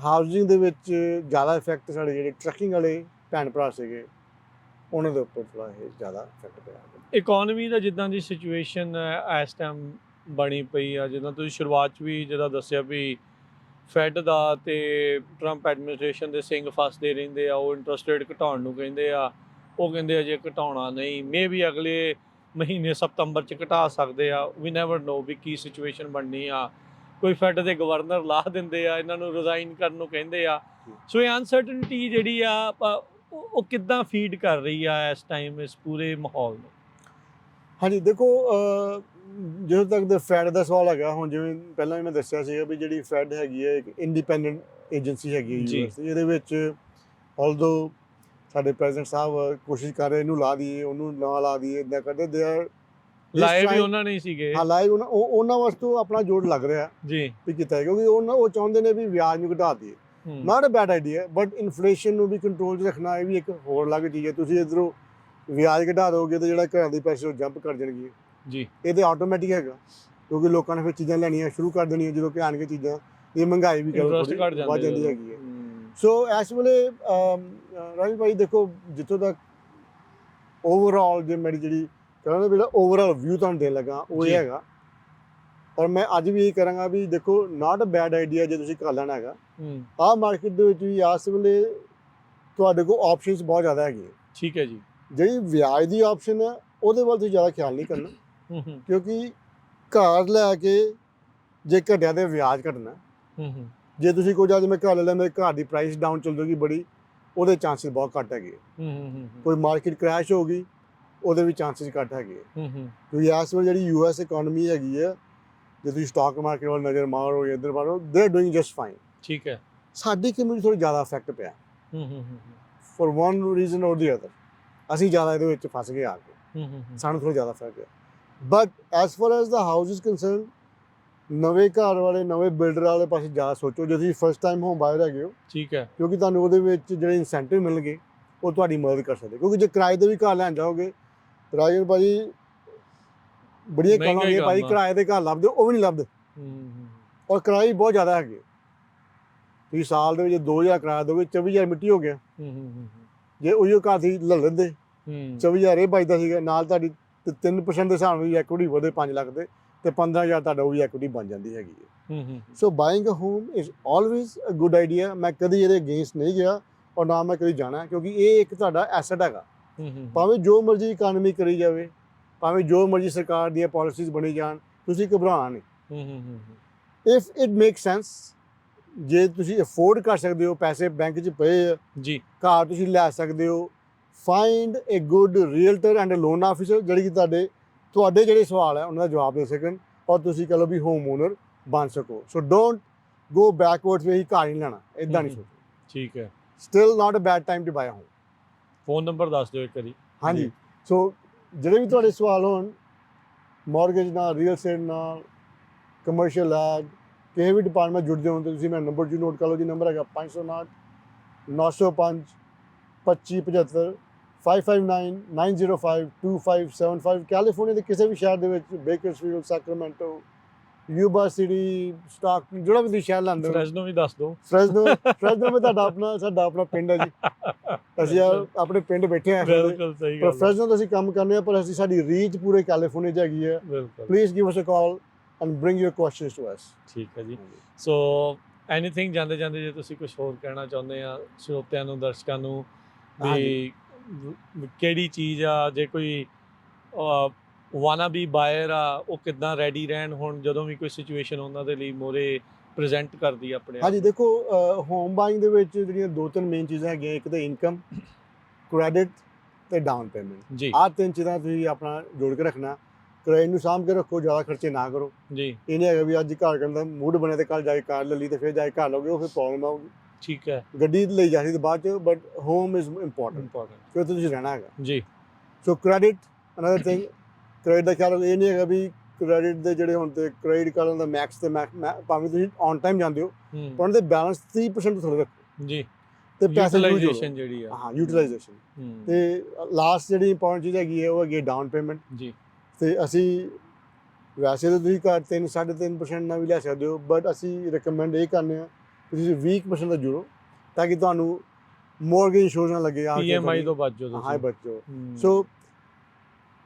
ਹਾਊਸਿੰਗ ਦੇ ਵਿੱਚ ਜ਼ਿਆਦਾ ਇਫੈਕਟ ਸਾਡੇ ਜਿਹੜੇ ਟਰੱਕਿੰਗ ਵਾਲੇ ਭੈਣ ਭਰਾ ਸੀਗੇ ਉਹਨਾਂ ਦੇ ਉੱਪਰ ਥੋੜਾ ਇਹ ਜ਼ਿਆਦਾ ਇਫੈਕਟ ਪਿਆ। ਇਕਨੋਮੀ ਦਾ ਜਿੱਦਾਂ ਦੀ ਸਿਚੁਏਸ਼ਨ ਇਸ ਟਾਈਮ ਬਣੀ ਪਈ ਆ ਜਿੱਦਾਂ ਤੁਸੀਂ ਸ਼ੁਰੂਆਤ 'ਚ ਵੀ ਜਿਹਦਾ ਦੱਸਿਆ ਵੀ ਫੈਡ ਦਾ ਤੇ ਟਰੰਪ ਐਡਮਿਨਿਸਟ੍ਰੇਸ਼ਨ ਦੇ ਸਿੰਘ ਫਸਦੇ ਰਹਿੰਦੇ ਆ ਉਹ ਇੰਟਰਸਟ ਰੇਟ ਘਟਾਉਣ ਨੂੰ ਕਹਿੰਦੇ ਆ ਉਹ ਕਹਿੰਦੇ ਅਜੇ ਘਟਾਉਣਾ ਨਹੀਂ ਮੇ ਵੀ ਅਗਲੇ ਮਹੀਨੇ ਸਤੰਬਰ 'ਚ ਘਟਾ ਸਕਦੇ ਆ। ਵੀ ਨੈਵਰ ਨੋ ਵੀ ਕੀ ਸਿਚੁਏਸ਼ਨ ਬਣਨੀ ਆ। ਕੋਈ ਫੈਡ ਦੇ ਗਵਰਨਰ ਲਾ ਦਿੰਦੇ ਆ ਇਹਨਾਂ ਨੂੰ ਰਿਜ਼ਾਈਨ ਕਰਨ ਨੂੰ ਕਹਿੰਦੇ ਆ। ਸੋ ਇਹ ਅਨਸਰਟਨਟੀ ਜਿਹੜੀ ਆ ਉਹ ਕਿੱਦਾਂ ਫੀਡ ਕਰ ਰਹੀ ਆ ਇਸ ਟਾਈਮ ਇਸ ਪੂਰੇ ਮਾਹੌਲ ਨੂੰ? ਹਾਂਜੀ ਦੇਖੋ ਜਦੋਂ ਤੱਕ ਦੇ ਫੈਡ ਦਾ ਸਵਾਲ ਹੈਗਾ ਹੁਣ ਜਿਵੇਂ ਪਹਿਲਾਂ ਵੀ ਮੈਂ ਦੱਸਿਆ ਸੀਗਾ ਵੀ ਜਿਹੜੀ ਫੈਡ ਹੈਗੀ ਹੈ ਇੱਕ ਇੰਡੀਪੈਂਡੈਂਟ ਏਜੰਸੀ ਹੈਗੀ ਹੈ। ਯੂਐਸ ਦੀ ਇਹਦੇ ਵਿੱਚ ਆਲਦੋ ਸਾਡੇ ਪ੍ਰੈਜ਼ੀਡੈਂਟ ਸਾਹਿਬ ਕੋਸ਼ਿਸ਼ ਕਰ ਰਹੇ ਇਹਨੂੰ ਲਾ ਦਈਏ ਉਹਨੂੰ ਨਾ ਲਾ ਦਈਏ ਇਦਾਂ ਕਰਦੇ ਦੇ ਆਰ ਲਾਏ ਵੀ ਉਹਨਾਂ ਨੇ ਹੀ ਸੀਗੇ। ਹਾਂ ਲਾਈਵ ਉਹਨਾਂ ਉਹ- ਉਹਨਾਂ ਵਾਸਤੇ ਆਪਣਾ ਜੋੜ ਲੱਗ ਰਿਹਾ ਜੀ। ਵੀ ਕੀਤਾ ਕਿਉਂਕਿ ਉਹਨਾਂ ਉਹ ਚਾਹੁੰਦੇ ਨੇ ਵੀ ਵਿਆਜ ਨੂੰ ਘਟਾ ਦਈਏ। Not a bad idea but inflation ਨੂੰ ਵੀ ਕੰਟਰੋਲ 'ਚ ਰੱਖਣਾ ਇਹ ਵੀ ਇੱਕ ਹੋਰ ਅਲੱਗ ਚੀਜ਼ ਹੈ। ਤੁਸੀਂ ਇਧਰੋਂ ਵਿਆਜ ਘਟਾ ਦੋਗੇ ਤੇ ਜਿਹੜਾ ਘਰਾਂ ਦੀ ਪੈਸੇ ਉਹ ਜੰਪ ਕਰ ਜਾਣਗੇ। ਜੀ। ਇਹ ਤੇ ਆਟੋਮੈਟਿਕ ਹੈਗਾ ਕਿਉਂਕਿ ਲੋਕਾਂ ਨੇ ਫਿਰ ਚੀਜ਼ਾਂ ਲੈਣੀਆਂ ਸ਼ੁਰੂ ਕਰ ਦੇਣੀਆਂ ਜਦੋਂ ਕਿ ਆਣਗੇ ਚੀਜ਼ਾਂ ਇਹ ਮਹਿੰਗਾਈ ਵੀ ਕਰੋ ਵੱਧ ਜਾਂਦੇ। ਹੈਗੀ ਹੂੰ, ਸੋ ਇਸ ਵੇਲੇ ਰਾਜੀ ਭਾਈ ਦੇਖੋ ਜਿੱਥੋਂ ਤੱਕ ਓਵਰਆਲ ਜੇ ਮੇਰੀ ਜਿਹੜੀ ਕਹਿੰਦਾ ਵੀ ਓਵਰਆਲ ਵਿਊ ਤੁਹਾਨੂੰ ਦੇਣ ਲੱਗਾ ਉਹ। ਇਹ ਹੈਗਾ। ਔਰ ਮੈਂ ਅੱਜ ਵੀ ਇਹ ਕਰਾਂਗਾ ਵੀ ਦੇਖੋ ਨਾਟ ਅ ਬੈਡ ਆਈਡੀਆ ਜੇ ਤੁਸੀਂ ਕਰ ਲੈਣਾ ਹੈਗਾ। ਆਹ ਮਾਰਕੀਟ ਦੇ ਵਿੱਚ ਵੀ ਇਸ ਵੇਲੇ ਤੁਹਾਡੇ ਕੋਲ ਆਪਸ਼ਨਸ ਬਹੁਤ ਜ਼ਿਆਦਾ ਹੈਗੀਆਂ ਠੀਕ ਹੈ ਜੀ। ਜਿਹੜੀ ਵਿਆਜ ਦੀ ਆਪਸ਼ਨ ਹੈ ਉਹਦੇ ਵੱਲ ਤੁਸੀਂ ਜ਼ਿਆਦਾ ਖਿਆਲ ਨਹੀਂ ਕਰਨਾ। ਕਿਉਂਕਿ ਘਰ ਲੈ ਕੇ ਜੇ ਘਟਿਆ ਤੇ ਵਿਆਜ ਘਟਣਾ। ਜੇ ਤੁਸੀਂ ਕੋਈ ਜਦ ਮੈਂ ਘਰ ਲੈ ਲਿਆ ਮੇਰੇ ਘਰ ਦੀ ਪ੍ਰਾਈਸ ਡਾਊਨ ਚੱਲ ਜਾਊਗੀ ਬੜੀ ਉਹਦੇ ਚਾਂਸਸ ਬਹੁਤ ਘੱਟ ਹੈਗੇ ਹੂੰ ਹੂੰ ਕੋਈ ਮਾਰਕੀਟ ਕ੍ਰੈਸ਼ ਹੋ ਗਈ ਉਹਦੇ ਵੀ ਚਾਂਸਸ ਘੱਟ ਹੈਗੇ ਹੂੰ ਹੂੰ। ਕਿਉਂਕਿ ਇਸ ਵੇਲੇ ਜਿਹੜੀ ਯੂਐਸ ਇਕਨੋਮੀ ਹੈਗੀ ਹੈ ਜੇ ਤੁਸੀਂ ਸਟਾਕ ਮਾਰਕੀਟ ਵੱਲ ਨਜ਼ਰ ਮਾਰੋ ਜਾਂ ਇਧਰ they are doing just fine ਠੀਕ ਹੈ। ਸਾਡੀ ਕਮਿਊਨਿਟੀ ਥੋੜੀ ਜ਼ਿਆਦਾ ਅਫੈਕਟ ਪਿਆ। ਹੂੰ ਹੂੰ for one reason or the other ਅਸੀਂ ਜ਼ਿਆਦਾ ਇਹਦੇ ਵਿੱਚ ਫਸ ਗਏ ਆ ਕੇ। ਹੂੰ ਹੂੰ ਸਾਨੂੰ ਥੋੜਾ ਜ਼ਿਆਦਾ ਫ਼ਰਕ ਹੈ but as far as the house is concerned ਨਵੇਂ ਘਰ ਵਾਲੇ ਨਵੇਂ ਬਿਲਡਰ ਵਾਲੇ ਪਾਸੇ ਜ਼ਿਆਦਾ ਸੋਚੋ ਜੇ ਤੁਸੀਂ ਫਸਟ ਟਾਈਮ ਹੋਮ ਬਾਇਰ ਹੈਗੇ ਹੋ ਠੀਕ ਹੈ। ਕਿਉਂਕਿ ਤੁਹਾਨੂੰ ਉਹਦੇ ਵਿੱਚ ਜਿਹੜੇ ਇਨਸੈਂਟਿਵ ਮਿਲਣਗੇ ਉਹ ਤੁਹਾਡੀ ਮਦਦ ਕਰ ਸਕਦੇ। ਕਿਉਂਕਿ ਜੇ ਕਿਰਾਏ ਤੇ ਵੀ ਘਰ ਲੈਣ ਜਾਓਗੇ ਰਾਜਨ ਭਾਜੀ ਬੜੀਆਂ ਨੇ ਭਾਈ। ਕਿਰਾਏ ਦੇ ਘਰ ਲੱਭਦੇ ਉਹ ਵੀ ਨਹੀਂ ਲੱਭਦੇ। ਹੂੰ ਹੂੰ। ਔਰ ਕਿਰਾਏ ਬਹੁਤ ਜ਼ਿਆਦਾ ਹੈਗੇ। ਤੁਸੀਂ ਸਾਲ ਦੇ ਵਿੱਚ 2000 ਕਿਰਾਇਆ ਦੋਗੇ 24000 ਮਿੱਟੀ ਹੋ ਗਿਆ। ਹੂੰ ਹੂੰ ਹੂੰ ਜੇ ਉਹੀਓ ਘਰ ਸੀ ਲੈ ਲੈਂਦੇ ਹੂੰ। 24000 ਇਹ ਬਚਦਾ ਸੀਗਾ ਨਾਲ ਤੁਹਾਡੀ 3% ਦੇ ਹਿਸਾਬ ਨਾਲ ਵੀ ਐਕੁਇਟੀ ਵਧੇ 5 ਲੱਖ ਦੇ। ਤੇ 15000 ਤੁਹਾਡਾ ਉਹ ਵੀ ਐਕੁਇਟੀ ਬਣ ਜਾਂਦੀ ਹੈਗੀ ਹੈ। ਹੂੰ ਹੂੰ so buying a home is always a good idea ਮੈਂ ਕਦੀ ਇਹਦੇ ਅਗੇਂਸਟ ਨਹੀਂ ਗਿਆ ਔਰ ਨਾ ਮੈਂ ਕਦੀ ਜਾਣਾ ਕਿਉਂਕਿ ਇਹ ਇੱਕ ਤੁਹਾਡਾ ਐਸੈਟ ਹੈਗਾ। ਹੂੰ ਹੂੰ ਭਾਵੇਂ ਜੋ ਮਰਜ਼ੀ ਇਕਾਨਮੀ ਕਰੀ ਜਾਵੇ ਭਾਵੇਂ ਜੋ ਮਰਜ਼ੀ ਸਰਕਾਰ ਦੀਆਂ ਪਾਲਿਸੀਜ਼ ਬਣੀ ਜਾਣ ਤੁਸੀਂ ਘਬਰਾਉਣਾ ਨਹੀਂ। ਹੂੰ ਹੂੰ ਹੂੰ ਇਫ ਇਟ ਮੇਕ ਸੈਂਸ ਜੇ ਤੁਸੀਂ ਅਫੋਰਡ ਕਰ ਸਕਦੇ ਹੋ ਪੈਸੇ ਬੈਂਕ 'ਚ ਪਏ ਆ ਜੀ। ਘਰ ਤੁਸੀਂ ਲੈ ਸਕਦੇ ਹੋ। Find a good realtor and a loan officer ਜਿਹੜੀ ਕਿ ਤੁਹਾਡੇ ਤੁਹਾਡੇ ਜਿਹੜੇ ਸਵਾਲ ਹੈ ਉਹਨਾਂ ਦਾ ਜਵਾਬ ਦੇ ਸਕਣ ਔਰ ਤੁਸੀਂ ਕਹ ਲਓ ਵੀ ਹੋਮ ਓਨਰ ਬਣ ਸਕੋ। ਸੋ ਡੋਂਟ ਗੋ ਬੈਕਵਰਡਸ ਵੀ ਘਰ ਨਹੀਂ ਲੈਣਾ ਇਦਾਂ ਨਹੀਂ। ਸੋਚੋ। ਠੀਕ ਹੈ। Still not a bad time to buy home phone number ਦੱਸ ਦਿਓ ਇੱਕ ਵਾਰੀ। ਹਾਂਜੀ। ਸੋ ਜਿਹੜੇ ਵੀ ਤੁਹਾਡੇ ਸਵਾਲ ਹੋਣ ਮਾਰਗੇਜ ਨਾਲ ਰੀਅਲ estate ਨਾਲ ਕਮਰਸ਼ੀਅਲ ਐਡ ਕਿਸੇ ਵੀ ਡਿਪਾਰਟਮੈਂਟ ਜੁੜਦੇ ਹੋ ਤਾਂ ਤੁਸੀਂ ਮੇਰਾ ਨੰਬਰ ਜੀ ਨੋਟ ਕਰ ਲਓ। ਜੀ ਨੰਬਰ ਹੈਗਾ 509 905 2575 559 905 2575 ਕੈਲੀਫੋਰਨੀਆ ਦੇ ਕਿਸੇ ਵੀ ਸ਼ਹਿਰ ਦੇ ਵਿੱਚ Bakersfield Sacramento Yuba City stock ਜਿਹੜਾ ਵੀ ਤੁਸੀਂ ਸ਼ਹਿਰ ਲੈਂਦੇ ਹੋ। ਫਰੈਸ਼ਨੋ ਵੀ ਦੱਸ ਦਿਓ। ਫ੍ਰੈਸਨੋ ਫ੍ਰੈਸਨੋ ਵਿੱਚ ਤੁਹਾਡਾ ਆਪਣਾ ਸਾਡਾ ਆਪਣਾ ਪਿੰਡ ਹੈ ਜੀ। <laughs> ਅਸੀਂ ਆਪਣੇ ਪਿੰਡ ਬੈਠੇ ਆ ਬਿਲਕੁਲ ਸਹੀ ਗੱਲ ਹੈ। ਪ੍ਰੋਫੈਸ਼ਨਲ ਅਸੀਂ ਕੰਮ ਕਰਨੇ ਆ ਪਰ ਅਸੀਂ ਸਾਡੀ ਰੀਚ ਪੂਰੇ ਕੈਲੀਫੋਰਨੀਆ 'ਚ ਹੈਗੀ ਹੈ। Please give us a call and bring your questions to us ਠੀਕ ਹੈ ਜੀ। ਸੋ ਐਨੀਥਿੰਗ ਜਾਂਦੇ ਜਾਂਦੇ ਜੇ ਤੁਸੀਂ ਕੁਝ ਹੋਰ ਕਹਿਣਾ ਚਾਹੁੰਦੇ ਆ ਸਰੋਤਿਆਂ ਨੂੰ ਦਰਸ਼ਕਾਂ ਨੂੰ ਵ- ਕਿਹੜੀ ਚੀਜ਼ ਆ ਜੇ ਕੋਈ ਵਾਨਾ ਬੀ ਬਾਇਰ ਆ ਉਹ ਕਿੱਦਾਂ ਰੈਡੀ ਰਹਿਣ ਹੁਣ ਜਦੋਂ ਵੀ ਕੋਈ ਸਿਚੁਏਸ਼ਨ ਉਹਨਾਂ ਦੇ ਲਈ ਮੋਰੇ ਪ੍ਰੈਜ਼ੈਂਟ ਕਰਦੀ ਆਪਣੇ ਆਪ ਹਾਂਜੀ ਦੇਖੋ ਹੋਮ ਬਾਇੰਗ ਦੇ ਵਿੱਚ ਜਿਹੜੀਆਂ ਦੋ ਤਿੰਨ ਮੇਨ ਚੀਜ਼ਾਂ ਹੈਗੀਆਂ ਇੱਕ ਤਾਂ ਇਨਕਮ ਕ੍ਰੈਡਿਟ ਤੇ ਡਾਊਨ ਪੇਮੈਂਟ ਜੀ। ਆਹ ਤਿੰਨ ਚੀਜ਼ਾਂ ਤੁਸੀਂ ਆਪਣਾ ਜੋੜ ਕੇ ਰੱਖਣਾ ਕਿਰਾਏ ਨੂੰ ਸਾਂਭ ਕੇ ਰੱਖੋ ਜ਼ਿਆਦਾ ਖਰਚੇ ਨਾ ਕਰੋ। ਜੀ। ਇਹ ਨਹੀਂ ਹੈਗਾ ਵੀ ਅੱਜ ਘਰ ਕਰਨ ਦਾ ਮੂਡ ਬਣਿਆ ਤੇ ਕੱਲ ਜਾ ਕੇ ਕਾਰ ਲੈ ਲਈ ਤੇ ਫਿਰ ਜਾ ਕੇ ਘਰ ਲਓਗੇ ਉਹ ਫਿਰ ਪ੍ਰੋਬਲਮ ਆਊਗੀ। ਠੀਕ ਹੈ। ਗੱਡੀ ਲਈ ਜਾ ਸਕਦੀ ਤੇ ਬਾਅਦ ਚ but home is important important ਕਿਉਂਕਿ ਤੁਸੀਂ ਰਹਿਣਾ ਹੈਗਾ। ਜੀ। So credit another thing credit ਦਾ ਖਿਆਲ ਇਹ ਨਹੀਂ ਹੈਗਾ ਵੀ ਕ੍ਰੈਡਿਟ ਦੇ ਜਿਹੜੇ ਹੁਣ ਤੇ ਕ੍ਰੈਡਿਟ ਕਾਰਡ ਦਾ ਮੈਕਸ ਤੇ ਭਾਵੇਂ ਤੁਸੀਂ ਔਨ ਟਾਈਮ ਜਾਂਦੇ ਹੋ ਪਰ ਉਹਦੇ ਬੈਲੈਂਸ 30% ਤੋਂ ਥੋੜੇ ਰੱਖੋ। ਜੀ। ਤੇ ਪੈਸੇ ਯੂਟਿਲਾਈਜੇਸ਼ਨ ਜਿਹੜੀ ਆ। ਹਾਂ ਯੂਟਿਲਾਈਜੇਸ਼ਨ ਤੇ ਲਾਸਟ ਜਿਹੜੀ ਇੰਪੋਰਟੈਂਟ ਚੀਜ਼ ਹੈਗੀ ਹੈ ਉਹ ਹੈਗੀ ਡਾਊਨ ਪੇਮੈਂਟ ਜੀ। ਤੇ ਅਸੀਂ ਵੈਸੇ ਤਾਂ ਤੁਸੀਂ ਘਰ 3 3.5% ਨਾਲ ਵੀ ਲੈ ਸਕਦੇ ਹੋ ਬਟ ਅਸੀਂ ਰეკਮੈਂਡ ਇਹ ਕਰਨੇ ਆ ਤੁਸੀਂ 20% ਦਾ ਜੁੜੋ ਤਾਂ ਕਿ ਤੁਹਾਨੂੰ ਮੋਰਗੇਜ ਇੰਸ਼ੋਰੈਂਸ ਨਾ ਲੱਗੇ ਆ ਕੇ ਪੀਐਮਆਈ ਤੋਂ ਬਚ ਜਾਓ ਹਾਂ ਤੁਸੀਂ ਬਚੋ ਹੂੰ। So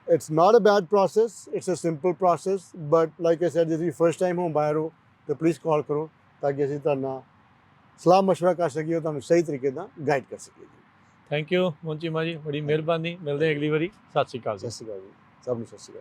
it's not a bad process. It's a simple process. But like I said, if you first time home buyer ਹੋ ਤਾਂ ਪਲੀਜ਼ ਕਾਲ ਕਰੋ ਤਾਂ ਕਿ ਅਸੀਂ ਤੁਹਾਨੂੰ ਸਲਾਹ ਮਸ਼ਵਰਾ ਕਰ ਸਕੀਏ ਤੁਹਾਨੂੰ ਸਹੀ ਤਰੀਕੇ ਨਾਲ ਗਾਈਡ ਕਰ ਸਕੀਏ ਥੈਂਕ ਯੂ ਮੋਂਚੀ ਮਾ ਜੀ ਬੜੀ ਮਿਹਰਬਾਨੀ ਮਿਲਦੇ ਹਾਂ ਅਗਲੀ ਵਾਰੀ ਸਤਿ ਸ਼੍ਰੀ ਅਕਾਲ ਜੀ ਸਤਿ ਸ਼੍ਰੀ ਅਕਾਲ ਜੀ ਸਭ ਨੂੰ ਸਤਿ ਸ਼੍ਰੀ ਅਕਾਲ